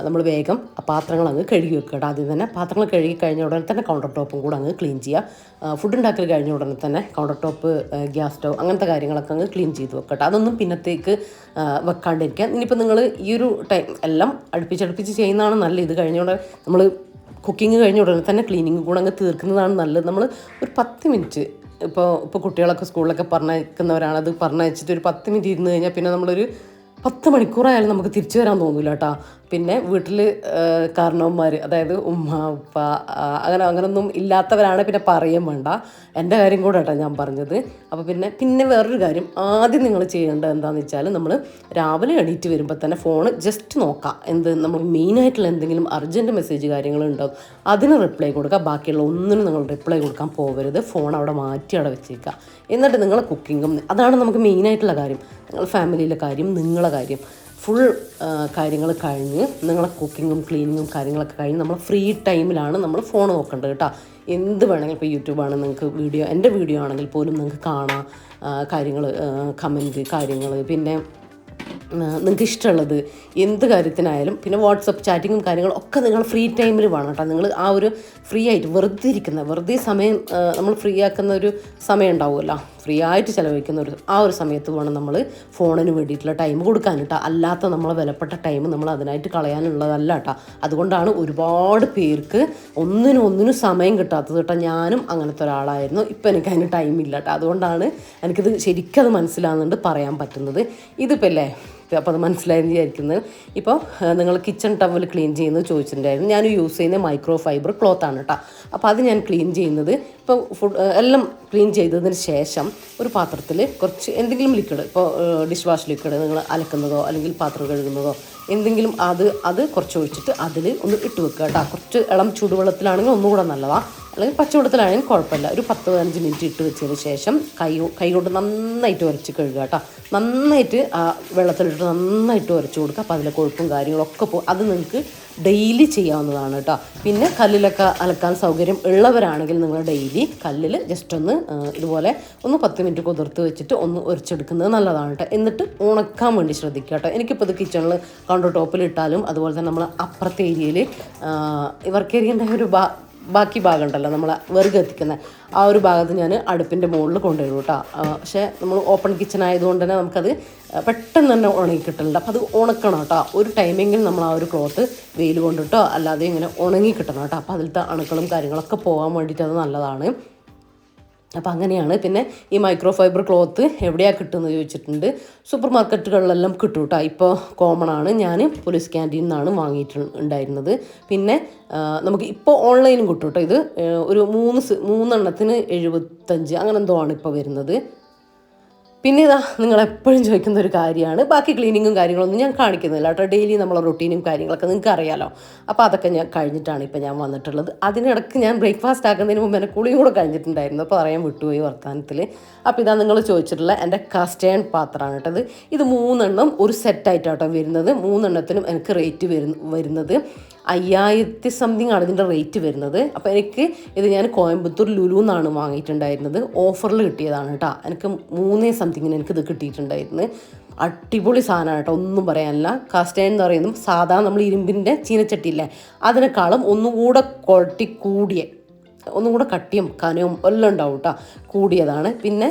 [SPEAKER 1] നമ്മൾ വേഗം പാത്രങ്ങൾ അങ്ങ് കഴുകി വെക്കുക കേട്ടോ. ആദ്യം തന്നെ പാത്രങ്ങൾ കഴുകി കഴിഞ്ഞ ഉടനെ തന്നെ കൗണ്ടർ ടോപ്പും കൂടെ അങ്ങ് ക്ലീൻ ചെയ്യുക. ഫുഡ് ഉണ്ടാക്കൽ കഴിഞ്ഞ ഉടനെ തന്നെ കൗണ്ടർ ടോപ്പ് ഗ്യാസ് സ്റ്റവ് അങ്ങനത്തെ കാര്യങ്ങളൊക്കെ അങ്ങ് ക്ലീൻ ചെയ്ത് വെക്കുക കേട്ടോ. അതൊന്നും പിന്നത്തേക്ക് വെക്കാണ്ടിരിക്കുക. ഇനിയിപ്പോൾ നിങ്ങൾ ഈ ഒരു ടൈം എല്ലാം അടുപ്പിച്ചടുപ്പിച്ച് ചെയ്യുന്നതാണ് നല്ല ഇത് കഴിഞ്ഞ ഉടനെ നമ്മൾ കുക്കിംഗ് കഴിഞ്ഞ ഉടനെ തന്നെ ക്ലീനിങ് കൂടെ അങ്ങ് തീർക്കുന്നതാണ് നല്ലത്. നമ്മൾ ഒരു പത്ത് മിനിറ്റ് ഇപ്പോൾ ഇപ്പോൾ കുട്ടികളൊക്കെ സ്കൂളിലൊക്കെ പറഞ്ഞയക്കുന്നവരാണ്. അത് പറഞ്ഞയച്ചിട്ട് ഒരു പത്ത് മിനിറ്റ് ഇരുന്ന് കഴിഞ്ഞാൽ പിന്നെ നമ്മളൊരു പത്ത് മണിക്കൂറായാലും നമുക്ക് തിരിച്ചു വരാൻ തോന്നില്ല കേട്ടോ. പിന്നെ വീട്ടിൽ കാരണവന്മാർ അതായത് ഉമ്മ ഉപ്പ അങ്ങനെ അങ്ങനൊന്നും ഇല്ലാത്തവരാണ് പിന്നെ പറയും വേണ്ട. എന്റെ കാര്യം കൂടെ കേട്ടോ ഞാൻ പറഞ്ഞത്. അപ്പോൾ പിന്നെ പിന്നെ വേറൊരു കാര്യം. ആദ്യം നിങ്ങൾ ചെയ്യേണ്ടത് എന്താണെന്ന് വെച്ചാൽ നമ്മൾ രാവിലെ എണീറ്റ് വരുമ്പോൾ തന്നെ ഫോൺ ജസ്റ്റ് നോക്കാം. എന്ത് നമ്മൾ മെയിനായിട്ടുള്ള എന്തെങ്കിലും അർജന്റ് മെസ്സേജ് കാര്യങ്ങളുണ്ടാവും അതിന് റിപ്ലൈ കൊടുക്കുക ബാക്കിയുള്ള ഒന്നിനും നിങ്ങൾ റിപ്ലൈ കൊടുക്കാൻ പോകരുത് ഫോൺ അവിടെ മാറ്റി അവിടെ വെച്ചേക്കുക എന്നിട്ട് നിങ്ങളെ കുക്കിങ്ങും അതാണ് നമുക്ക് മെയിനായിട്ടുള്ള കാര്യം. നിങ്ങളുടെ ഫാമിലിയിലെ കാര്യം നിങ്ങളെ കാര്യം. ഫുൾ കാര്യങ്ങൾ കഴിഞ്ഞ് നിങ്ങളെ കുക്കിങ്ങും ക്ലീനിങ്ങും കാര്യങ്ങളൊക്കെ കഴിഞ്ഞ് നമ്മൾ ഫ്രീ ടൈമിലാണ് നമ്മൾ ഫോൺ നോക്കേണ്ടത് കേട്ടോ. എന്ത് വേണമെങ്കിലും ഇപ്പോൾ യൂട്യൂബാണ് നിങ്ങൾക്ക് വീഡിയോ എന്റെ വീഡിയോ ആണെങ്കിൽ പോലും നിങ്ങൾക്ക് കാണാം. കാര്യങ്ങൾ കമന്റ് കാര്യങ്ങൾ പിന്നെ നിങ്ങൾക്ക് ഇഷ്ടമുള്ളത് എന്ത് കാര്യത്തിനായാലും പിന്നെ വാട്സപ്പ് ചാറ്റിങ്ങും കാര്യങ്ങളും ഒക്കെ നിങ്ങൾ ഫ്രീ ടൈമിൽ വേണം കേട്ടോ. നിങ്ങൾ ആ ഒരു ഫ്രീ ആയിട്ട് വെറുതെ ഇരിക്കുന്ന വെറുതെ സമയം നമ്മൾ ഫ്രീ ആക്കുന്ന ഒരു സമയം ഉണ്ടാവുമല്ലോ. ഫ്രീ ആയിട്ട് ചിലവഴിക്കുന്ന ഒരു ആ ഒരു സമയത്ത് വേണം നമ്മൾ ഫോണിന് വേണ്ടിയിട്ടുള്ള ടൈം കൊടുക്കാൻ കേട്ടോ അല്ലാത്ത നമ്മളെ വിലപ്പെട്ട ടൈം നമ്മൾ അതിനായിട്ട് കളയാനുള്ളതല്ല കേട്ടോ അതുകൊണ്ടാണ് ഒരുപാട് പേർക്ക് ഒന്നിനും ഒന്നിനും സമയം കിട്ടാത്തത് കേട്ടോ ഞാനും അങ്ങനത്തെ ഒരാളായിരുന്നു. ഇപ്പം എനിക്ക് അതിന് ടൈം ഇല്ല കേട്ടോ അതുകൊണ്ടാണ് എനിക്കിത് ശരിക്കും അത് മനസ്സിലാകുന്നുണ്ട് പറയാൻ പറ്റുന്നത്. ഇതിപ്പോൾ അല്ലേ? അപ്പോൾ അത് മനസ്സിലായെന്ന് വിചാരിക്കുന്നത്. ഇപ്പോൾ നിങ്ങൾ കിച്ചൺ ടവൽ ക്ലീൻ ചെയ്യുന്നത് ചോദിച്ചിട്ടുണ്ടായിരുന്നു. ഞാൻ യൂസ് ചെയ്യുന്ന മൈക്രോ ഫൈബർ ക്ലോത്ത് ആണ് കേട്ടോ അപ്പോൾ അത് ഞാൻ ക്ലീൻ ചെയ്യുന്നത് ഇപ്പോൾ ഫുഡ് എല്ലാം ക്ലീൻ ചെയ്തതിന് ശേഷം ഒരു പാത്രത്തിൽ കുറച്ച് എന്തെങ്കിലും ലിക്വിഡ് ഇപ്പോൾ ഡിഷ് വാഷ് ലിക്വിഡ് നിങ്ങൾ അലക്കുന്നതോ അല്ലെങ്കിൽ പാത്രം കഴുകുന്നതോ എന്തെങ്കിലും അത് അത് കുറച്ച് ഒഴിച്ചിട്ട് അതിൽ ഒന്ന് ഇട്ട് വെക്കുക കേട്ടോ. കുറച്ച് ഇളം ചൂടുവെള്ളത്തിലാണെങ്കിൽ ഒന്നുകൂടെ നല്ലതാണ് അല്ലെങ്കിൽ പച്ചവെള്ളത്തിലാണെങ്കിൽ കുഴപ്പമില്ല. ഒരു പത്ത് പതിനഞ്ച് മിനിറ്റ് ഇട്ട് വെച്ചതിന് ശേഷം കൈ കൈ കൊണ്ട് നന്നായിട്ട് ഉരച്ച് കഴുകുക കേട്ടോ. നന്നായിട്ട് ആ വെള്ളത്തിലിട്ട് നന്നായിട്ട് ഉരച്ച് കൊടുക്കുക. അപ്പോൾ അതിലെ കൊഴുപ്പും കാര്യങ്ങളൊക്കെ പോകും. അത് നിങ്ങൾക്ക് ഡെയിലി ചെയ്യാവുന്നതാണ് കേട്ടോ. പിന്നെ കല്ലിലൊക്കെ അലക്കാൻ സൗകര്യം ഉള്ളവരാണെങ്കിൽ നിങ്ങൾ ഡെയിലി കല്ലിൽ ജസ്റ്റ് ഒന്ന് ഇതുപോലെ ഒന്ന് പത്ത് മിനിറ്റ് കുതിർത്ത് വെച്ചിട്ട് ഒന്ന് ഉരച്ചെടുക്കുന്നത് നല്ലതാണ് കേട്ടോ. എന്നിട്ട് ഉണക്കാൻ വേണ്ടി ശ്രദ്ധിക്കുക കേട്ടോ. എനിക്കിപ്പോൾ ഇത് കിച്ചണിൽ കൗണ്ടർ ടോപ്പിൽ ഇട്ടാലും അതുപോലെ തന്നെ നമ്മൾ അപ്പുറത്തെ ഏരിയയിൽ വർക്ക് ഏരിയന്റെ ഒരു ബാക്കി ഭാഗം ഉണ്ടല്ലോ നമ്മൾ വെറുതെ എത്തിക്കുന്ന ആ ഒരു ഭാഗത്ത് ഞാൻ അടുപ്പിന്റെ മുകളിൽ കൊണ്ടുവരും കേട്ടോ. പക്ഷേ നമ്മൾ ഓപ്പൺ കിച്ചൺ ആയതുകൊണ്ട് തന്നെ നമുക്കത് പെട്ടെന്ന് തന്നെ ഉണങ്ങി കിട്ടുന്നുണ്ട് അപ്പോൾ അത് ഉണക്കണം കേട്ടോ. ഒരു ടൈമിങ്ങിൽ നമ്മൾ ആ ഒരു ക്ലോത്ത് വെയിൽ കൊണ്ടിട്ടോ അല്ലാതെ ഇങ്ങനെ ഉണങ്ങി കിട്ടണം കേട്ടോ. അപ്പോൾ അതിലത്തെ അണുക്കളും കാര്യങ്ങളൊക്കെ പോകാൻ വേണ്ടിയിട്ട് അത് നല്ലതാണ്. അപ്പോൾ അങ്ങനെയാണ് പിന്നെ ഈ മൈക്രോ ഫൈബർ ക്ലോത്ത് എവിടെയാണ് കിട്ടുന്നത് ചോദിച്ചിട്ടുണ്ട്. സൂപ്പർ മാർക്കറ്റുകളിലെല്ലാം കിട്ടും കേട്ടോ ഇപ്പോൾ കോമൺ ആണ്. ഞാൻ പോലീസ് ക്യാന്റീനിൽ നിന്നാണ് വാങ്ങിയിട്ട് ഉണ്ടായിരുന്നത്. പിന്നെ നമുക്ക് ഇപ്പോൾ ഓൺലൈനും കിട്ടും കേട്ടോ ഇത് ഒരു മൂന്ന് മൂന്നെണ്ണത്തിന് എഴുപത്തഞ്ച് അങ്ങനെ എന്തോ ആണ് ഇപ്പോൾ വരുന്നത്. പിന്നെ ഇതാ നിങ്ങൾ എപ്പോഴും ചോദിക്കുന്ന ഒരു കാര്യമാണ്. ബാക്കി ക്ലീനിങ്ങും കാര്യങ്ങളൊന്നും ഞാൻ കാണിക്കുന്നില്ല കേട്ടോ. ഡെയിലി നമ്മളെ റൊട്ടീനും കാര്യങ്ങളൊക്കെ നിങ്ങൾക്ക് അറിയാലോ. അപ്പോൾ അതൊക്കെ ഞാൻ കഴിഞ്ഞിട്ടാണ് ഇപ്പോൾ ഞാൻ വന്നിട്ടുള്ളത്. അതിനിടയ്ക്ക് ഞാൻ ബ്രേക്ക്ഫാസ്റ്റ് ആക്കുന്നതിന് മുമ്പ് എന്റെ കുളിയും കൂടെ കഴിഞ്ഞിട്ടുണ്ടായിരുന്നു. അപ്പോൾ പറയാൻ വിട്ടുപോയി വർത്തമാനത്തിൽ അപ്പോൾ ഇതാ നിങ്ങൾ ചോദിച്ചിട്ടുള്ള എന്റെ കസ്റ്റേൺ പാത്രമാണ് കേട്ടത് ഇത്. മൂന്നെണ്ണം ഒരു സെറ്റായിട്ടാട്ടോ വരുന്നത്. മൂന്നെണ്ണത്തിനും എനിക്ക് റേറ്റ് വരുന്ന വരുന്നത് അയ്യായിരത്തി സംതിങ് ആണ് ഇതിന്റെ റേറ്റ് വരുന്നത്. അപ്പോൾ എനിക്ക് ഇത് ഞാൻ കോയമ്പത്തൂർ ലുലു എന്നാണ് വാങ്ങിയിട്ടുണ്ടായിരുന്നത്. ഓഫറിൽ കിട്ടിയതാണ് കേട്ടോ. എനിക്ക് മൂന്നേ സംതിങ്ങിന് എനിക്കിത് കിട്ടിയിട്ടുണ്ടായിരുന്നു. അടിപൊളി സാധനമാണ് കേട്ടോ. ഒന്നും പറയാനില്ല. കാസ്റ്റേൺ എന്ന് പറയുന്നത് സാധാരണ നമ്മൾ ഇരുമ്പിന്റെ ചീനച്ചട്ടിയില്ലേ അതിനേക്കാളും ഒന്നുകൂടെ ക്വാളിറ്റി കൂടിയ ഒന്നും കൂടെ കട്ടിയും കനവും എല്ലാം ഉണ്ടാവും കേട്ടോ കൂടിയതാണ്. പിന്നെ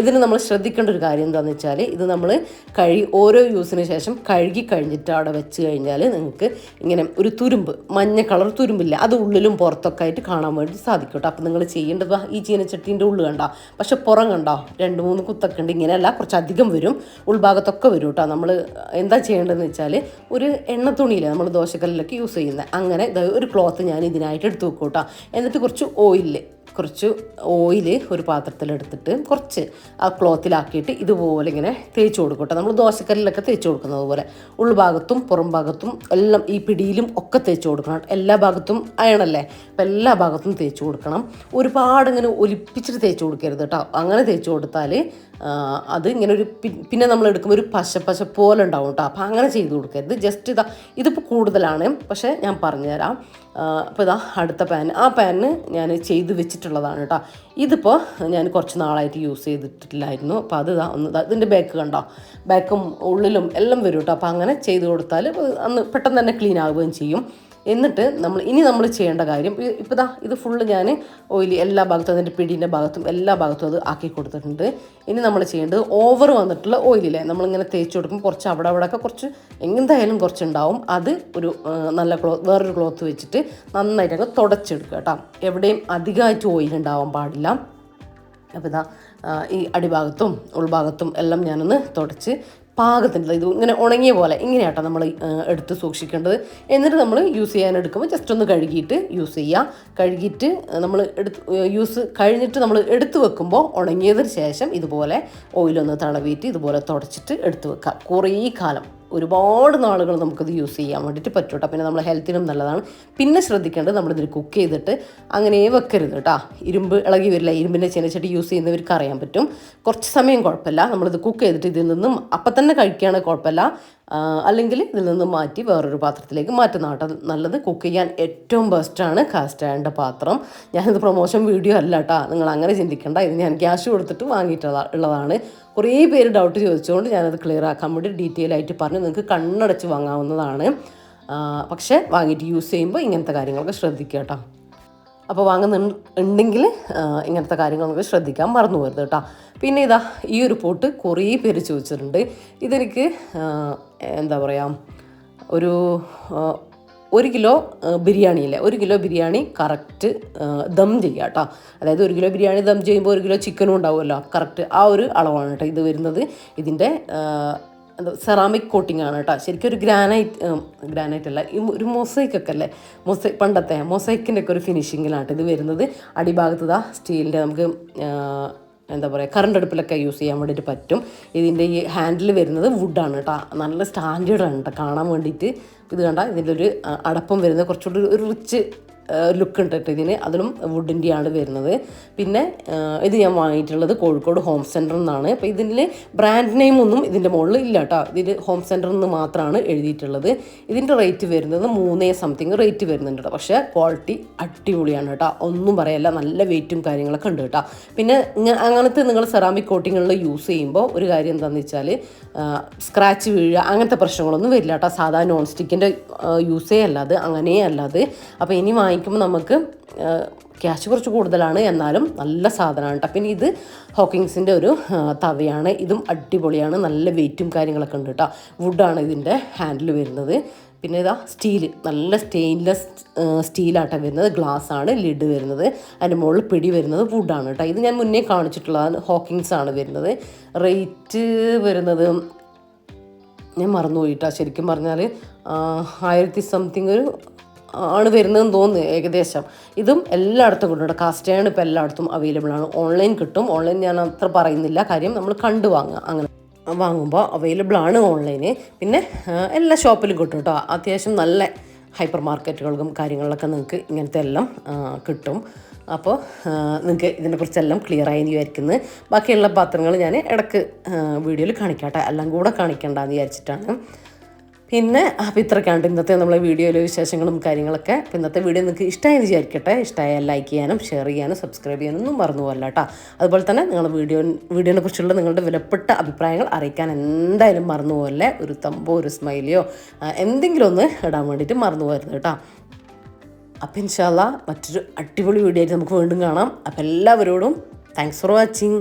[SPEAKER 1] ഇതിന് നമ്മൾ ശ്രദ്ധിക്കേണ്ട ഒരു കാര്യം എന്താണെന്ന് വെച്ചാൽ ഇത് നമ്മൾ കഴുകി ഓരോ യൂസിന് ശേഷം കഴുകി കഴിഞ്ഞിട്ട് അവിടെ വെച്ച് കഴിഞ്ഞാൽ നിങ്ങൾക്ക് ഇങ്ങനെ ഒരു തുരുമ്പ് മഞ്ഞ കളർ തുരുമ്പില്ല. അത് ഉള്ളിലും പുറത്തൊക്കെ ആയിട്ട് കാണാൻ വേണ്ടി സാധിക്കും കേട്ടോ അപ്പോൾ നിങ്ങൾ ചെയ്യേണ്ടത് ഈ ചീനച്ചട്ടീന്റെ ഉള്ളിൽ കണ്ടോ. പക്ഷെ പുറം കണ്ടോ. രണ്ട് മൂന്ന് കുത്തൊക്കെ ഉണ്ട്. ഇങ്ങനെയല്ല കുറച്ച് അധികം വരും. ഉൾഭാഗത്തൊക്കെ വരും കേട്ടോ നമ്മൾ എന്താ ചെയ്യേണ്ടതെന്ന് വെച്ചാൽ ഒരു എണ്ണ തുണിയില്ലേ നമ്മൾ ദോശക്കല്ലിലൊക്കെ യൂസ് ചെയ്യുന്നത് അങ്ങനെ ഒരു ക്ലോത്ത് ഞാൻ ഇതിനായിട്ട് എടുത്ത് വെക്കും കേട്ടോ എന്നിട്ട് കുറച്ച് ഓയിൽ കുറച്ച് ഓയിൽ ഒരു പാത്രത്തിലെടുത്തിട്ട് കുറച്ച് ആ ക്ലോത്തിലാക്കിയിട്ട് ഇതുപോലെ ഇങ്ങനെ തേച്ച് കൊടുക്കട്ടെ കേട്ടോ. നമ്മൾ ദോശക്കല്ലിലൊക്കെ തേച്ച് കൊടുക്കുന്നത് പോലെ. ഉൾഭാഗത്തും പുറം ഭാഗത്തും എല്ലാം ഈ പിടിയിലും ഒക്കെ തേച്ച് കൊടുക്കണം. എല്ലാ ഭാഗത്തും അയണല്ലേ? അപ്പം എല്ലാ ഭാഗത്തും തേച്ച് കൊടുക്കണം. ഒരുപാട് ഇങ്ങനെ ഒലിപ്പിച്ചിട്ട് തേച്ച് കൊടുക്കരുത് കേട്ടോ. അങ്ങനെ തേച്ച് കൊടുത്താൽ അത് ഇങ്ങനെ ഒരു പിന്നെ നമ്മൾ എടുക്കുമ്പോൾ ഒരു പശ പശ പോലെ ഉണ്ടാവും കേട്ടോ. അപ്പം അങ്ങനെ ചെയ്ത് കൊടുക്കരുത്. ജസ്റ്റ് ഇതാ ഇതിപ്പോൾ കൂടുതലാണ്. പക്ഷേ ഞാൻ പറഞ്ഞുതരാം. അപ്പോൾ ഇതാ അടുത്ത പാൻ ആ പാനിന് ഞാൻ ചെയ്ത് വെച്ചിട്ടുള്ളതാണ് കേട്ടോ ഇതിപ്പോൾ ഞാൻ കുറച്ച് നാളായിട്ട് യൂസ് ചെയ്തിട്ടില്ലായിരുന്നു. അപ്പോൾ അത് ഇതാ ഒന്ന് ഇതിന്റെ ബാക്ക് കണ്ടോ? ബാക്കും ഉള്ളിലും എല്ലാം വരും കേട്ടോ അപ്പോൾ അങ്ങനെ ചെയ്ത് കൊടുത്താൽ അന്ന് പെട്ടെന്ന് തന്നെ ക്ലീൻ ആവുകയും ചെയ്യും. എന്നിട്ട് നമ്മൾ ഇനി നമ്മൾ ചെയ്യേണ്ട കാര്യം ഇപ്പോൾ ഇതാ ഇത് ഫുള്ള് ഞാൻ ഓയിൽ എല്ലാ ഭാഗത്തും അതിന്റെ പിടീന്റെ ഭാഗത്തും എല്ലാ ഭാഗത്തും അത് ആക്കി കൊടുത്തിട്ടുണ്ട്. ഇനി നമ്മൾ ചെയ്യേണ്ടത് ഓവർ വന്നിട്ടുള്ള ഓയിലില്ലേ നമ്മളിങ്ങനെ തേച്ച് കൊടുക്കുമ്പോൾ കുറച്ച് അവിടെ അവിടെ ഒക്കെ കുറച്ച് എന്തായാലും കുറച്ചുണ്ടാവും. അത് ഒരു നല്ല ക്ലോത്ത് വേറൊരു ക്ലോത്ത് വെച്ചിട്ട് നന്നായിട്ട് തുടച്ചെടുക്കുക കേട്ടോ. എവിടെയും അധികമായിട്ട് ഓയിൽ ഉണ്ടാവാൻ പാടില്ല. അപ്പോൾ ഇതാ ഈ അടിഭാഗത്തും ഉൾഭാഗത്തും എല്ലാം ഞാനൊന്ന് തുടച്ച് പാകത്തിന്റെ ഇത് ഇങ്ങനെ ഉണങ്ങിയ പോലെ ഇങ്ങനെയാട്ടോ നമ്മൾ എടുത്ത് സൂക്ഷിക്കേണ്ടത്. എന്നിട്ട് നമ്മൾ യൂസ് ചെയ്യാൻ എടുക്കുമ്പോൾ ജസ്റ്റ് ഒന്ന് കഴുകിയിട്ട് യൂസ് ചെയ്യുക കഴുകിയിട്ട് നമ്മൾ എടുത്ത് യൂസ് കഴിഞ്ഞിട്ട് നമ്മൾ എടുത്ത് വെക്കുമ്പോൾ ഉണങ്ങിയതിന് ശേഷം ഇതുപോലെ ഓയിലൊന്ന് തടവിയിട്ട് ഇതുപോലെ തുടച്ചിട്ട് എടുത്ത് വെക്കുക കുറേ കാലം. ഒരുപാട് നാളുകൾ നമുക്കത് യൂസ് ചെയ്യാൻ വേണ്ടിയിട്ട് പറ്റും കേട്ടോ പിന്നെ നമ്മൾ ഹെൽത്തിനും നല്ലതാണ്. പിന്നെ ശ്രദ്ധിക്കേണ്ടത് നമ്മളിതിൽ കുക്ക് ചെയ്തിട്ട് അങ്ങനെ വെക്കരുത് കേട്ടോ ഇരുമ്പ് ഇളകി വരില്ല. ഇരുമ്പിന്റെ ചീനച്ചട്ടി യൂസ് ചെയ്യുന്നവർക്ക് അറിയാൻ പറ്റും. കുറച്ച് സമയം കുഴപ്പമില്ല. നമ്മളിത് കുക്ക് ചെയ്തിട്ട് ഇതിൽ നിന്നും അപ്പം തന്നെ കഴിക്കുകയാണെങ്കിൽ കുഴപ്പമില്ല. അല്ലെങ്കിൽ ഇതിൽ നിന്ന് മാറ്റി വേറൊരു പാത്രത്തിലേക്ക് മാറ്റുന്ന കേട്ടോ. നല്ലത് കുക്ക് ചെയ്യാൻ ഏറ്റവും ബെസ്റ്റാണ് കാസ്റ്റ് അയണിന്റെ പാത്രം. ഞാനിത് പ്രൊമോഷൻ വീഡിയോ അല്ല കേട്ടോ നിങ്ങൾ അങ്ങനെ ചിന്തിക്കേണ്ട. ഇത് ഞാൻ ക്യാഷ് കൊടുത്തിട്ട് വാങ്ങിയിട്ടുള്ള ഉള്ളതാണ്. കുറേ പേര് ഡൗട്ട് ചോദിച്ചുകൊണ്ട് ഞാനത് ക്ലിയർ ആക്കാൻ വേണ്ടി ഡീറ്റെയിൽ ആയിട്ട് പറഞ്ഞു. നിങ്ങൾക്ക് കണ്ണടച്ച് വാങ്ങാവുന്നതാണ്. പക്ഷേ വാങ്ങിയിട്ട് യൂസ് ചെയ്യുമ്പോൾ ഇങ്ങനത്തെ കാര്യങ്ങളൊക്കെ ശ്രദ്ധിക്കുക കേട്ടോ. അപ്പോൾ വാങ്ങുന്നുണ്ടെങ്കിൽ ഇങ്ങനത്തെ കാര്യങ്ങളൊക്കെ ശ്രദ്ധിക്കാൻ മറന്നു പോകരുത് കേട്ടോ. പിന്നെ ഇതാ ഈ ഒരു പോട്ട് കുറേ പേര് ചോദിച്ചിട്ടുണ്ട്. ഇതെനിക്ക് എന്താ പറയുക ഒരു ഒരു കിലോ ബിരിയാണിയില്ലേ ഒരു കിലോ ബിരിയാണി കറക്റ്റ് ദം ചെയ്യുക കേട്ടോ അതായത് ഒരു കിലോ ബിരിയാണി ദം ചെയ്യുമ്പോൾ ഒരു കിലോ ചിക്കനും ഉണ്ടാവുമല്ലോ. കറക്റ്റ് ആ ഒരു അളവാണ് കേട്ടോ ഇത് വരുന്നത്. ഇതിന്റെ സെറാമിക് കോട്ടിംഗ് ആണ് കേട്ടോ ശരിക്കും ഒരു ഗ്രാനൈറ്റ് ഗ്രാനൈറ്റ് അല്ല ഈ ഒരു മൊസൈക്ക് ഒക്കെ അല്ലേ? മൊസൈ പണ്ടത്തെ മൊസൈക്കിന്റെ ഒക്കെ ഒരു ഫിനിഷിങ്ങിലാണ് ഇത് വരുന്നത്. അടിഭാഗത്ത് ഇതാ സ്റ്റീലിന്റെ നമുക്ക് എന്താ പറയുക കറണ്ട് അടുപ്പിലൊക്കെ യൂസ് ചെയ്യാൻ വേണ്ടിയിട്ട് പറ്റും. ഇതിന്റെ ഈ ഹാൻഡിൽ വരുന്നത് വുഡാണ് കേട്ടോ നല്ല സ്റ്റാൻഡേർഡാണ് കേട്ടോ കാണാൻ വേണ്ടിയിട്ട്. ഇത് കണ്ട ഇതിന്റെ ഒരു അടപ്പം വരുന്നത് കുറച്ചുകൂടി ഒരു റിച്ച് ലുക്ക് ഉണ്ട് ഇതിന് അതിലും വുഡിന്റെയാണ് വരുന്നത്. പിന്നെ ഇത് ഞാൻ വാങ്ങിയിട്ടുള്ളത് കോഴിക്കോട് ഹോം സെന്ററിൽ നിന്നാണ് അപ്പോൾ ഇതിൽ ബ്രാൻഡ് നെയിം ഒന്നും ഇതിന്റെ മുകളിൽ ഇല്ല കേട്ടോ ഇതിൽ ഹോം സെന്ററിൽ നിന്ന് മാത്രമാണ് എഴുതിയിട്ടുള്ളത്. ഇതിന്റെ റേറ്റ് വരുന്നത് മൂന്നേ സംതിങ് റേറ്റ് വരുന്നുണ്ട് കേട്ടോ പക്ഷേ ക്വാളിറ്റി അടിപൊളിയാണ് കേട്ടോ ഒന്നും പറയല്ല നല്ല വെയിറ്റും കാര്യങ്ങളൊക്കെ ഉണ്ട് കേട്ടോ പിന്നെ അങ്ങനത്തെ നിങ്ങൾ സെറാമിക് കോട്ടിങ്ങുകളിൽ യൂസ് ചെയ്യുമ്പോൾ ഒരു കാര്യം എന്താണെന്ന് വെച്ചാൽ സ്ക്രാച്ച് വീഴുക അങ്ങനത്തെ പ്രശ്നങ്ങളൊന്നും വരില്ല കേട്ടോ സാധാരണ നോൺ സ്റ്റിക്കിന്റെ യൂസേ അല്ലാതെ അങ്ങനെയേ അല്ലാതെ അപ്പോൾ ഇനി വാങ്ങിക്കുമ്പോൾ നമുക്ക് ക്യാഷ് കുറച്ച് കൂടുതലാണ് എന്നാലും നല്ല സാധനമാണ് കേട്ടോ പിന്നെ ഇത് ഹോക്കിങ്സിന്റെ ഒരു തവയാണ്. ഇതും അടിപൊളിയാണ്. നല്ല വെയിറ്റും കാര്യങ്ങളൊക്കെ ഉണ്ട് കേട്ടോ വുഡാണ് ഇതിന്റെ ഹാൻഡിൽ വരുന്നത്. പിന്നെ ഇതാ സ്റ്റീൽ നല്ല സ്റ്റെയിൻലെസ് സ്റ്റീലാട്ടോ വരുന്നത്. ഗ്ലാസ് ആണ് ലിഡ് വരുന്നത്. അതിന്റെ മുകളിൽ പിടി വരുന്നത് വുഡാണ് കേട്ടോ ഇത് ഞാൻ മുന്നേ കാണിച്ചിട്ടുള്ളതാണ് ഹോക്കിങ്സ് ആണ് വരുന്നത്. റേറ്റ് വരുന്നത് ഞാൻ മറന്നുപോയിട്ടാ ശരിക്കും പറഞ്ഞാൽ ആയിരത്തി സംതിങ് ഒരു ആണ് വരുന്നതെന്ന് തോന്നുന്നു ഏകദേശം. ഇതും എല്ലായിടത്തും കിട്ടും കാസ്റ്റ് കാസ്റ്റേൺ ഇപ്പോൾ എല്ലായിടത്തും അവൈലബിൾ ആണ്. ഓൺലൈൻ കിട്ടും. ഓൺലൈൻ ഞാൻ അത്ര പറയുന്നില്ല. കാര്യം നമ്മൾ കണ്ടു വാങ്ങുക. അങ്ങനെ വാങ്ങുമ്പോൾ അവൈലബിൾ ആണ് ഓൺലൈന് പിന്നെ എല്ലാ ഷോപ്പിലും കിട്ടും കേട്ടോ. അത്യാവശ്യം നല്ല ഹൈപ്പർ മാർക്കറ്റുകൾക്കും കാര്യങ്ങളിലൊക്കെ നിങ്ങൾക്ക് ഇങ്ങനത്തെ എല്ലാം കിട്ടും. അപ്പോൾ നിങ്ങൾക്ക് ഇതിനെക്കുറിച്ചെല്ലാം ക്ലിയർ ആയി എന്ന് വിചാരിക്കുന്നത് ബാക്കിയുള്ള പാത്രങ്ങൾ ഞാൻ ഇടയ്ക്ക് വീഡിയോയിൽ കാണിക്കാട്ടെ എല്ലാം കൂടെ കാണിക്കണ്ടെന്ന് വിചാരിച്ചിട്ടാണ്. പിന്നെ അപ്പോൾ ഇത്രയ്ക്കാണ്ട് ഇന്നത്തെ നമ്മളെ വീഡിയോയിലെ വിശേഷങ്ങളും കാര്യങ്ങളൊക്കെ. അപ്പോൾ ഇന്നത്തെ വീഡിയോ നിങ്ങൾക്ക് ഇഷ്ടമായെന്ന് വിചാരിക്കട്ടെ. ഇഷ്ടമായാൽ ലൈക്ക് ചെയ്യാനും ഷെയർ ചെയ്യാനും സബ്സ്ക്രൈബ് ചെയ്യാനൊന്നും മറന്നു പോകല്ല കേട്ടോ. അതുപോലെ തന്നെ നിങ്ങൾ വീഡിയോ വീഡിയോനെ കുറിച്ചുള്ള നിങ്ങളുടെ വിലപ്പെട്ട അഭിപ്രായങ്ങൾ അറിയിക്കാൻ എന്തായാലും മറന്നു പോകല്ലേ? ഒരു തമ്പോ ഒരു സ്മൈലിയോ എന്തെങ്കിലും ഒന്ന് ഇടാൻ വേണ്ടിയിട്ട് മറന്നു പോകരുത് കേട്ടോ. അപ്പം ഇൻഷാല്ല മറ്റൊരു അടിപൊളി വീഡിയോ ആയിട്ട് നമുക്ക് വീണ്ടും കാണാം. അപ്പം എല്ലാവരോടും താങ്ക്സ് ഫോർ വാച്ചിങ്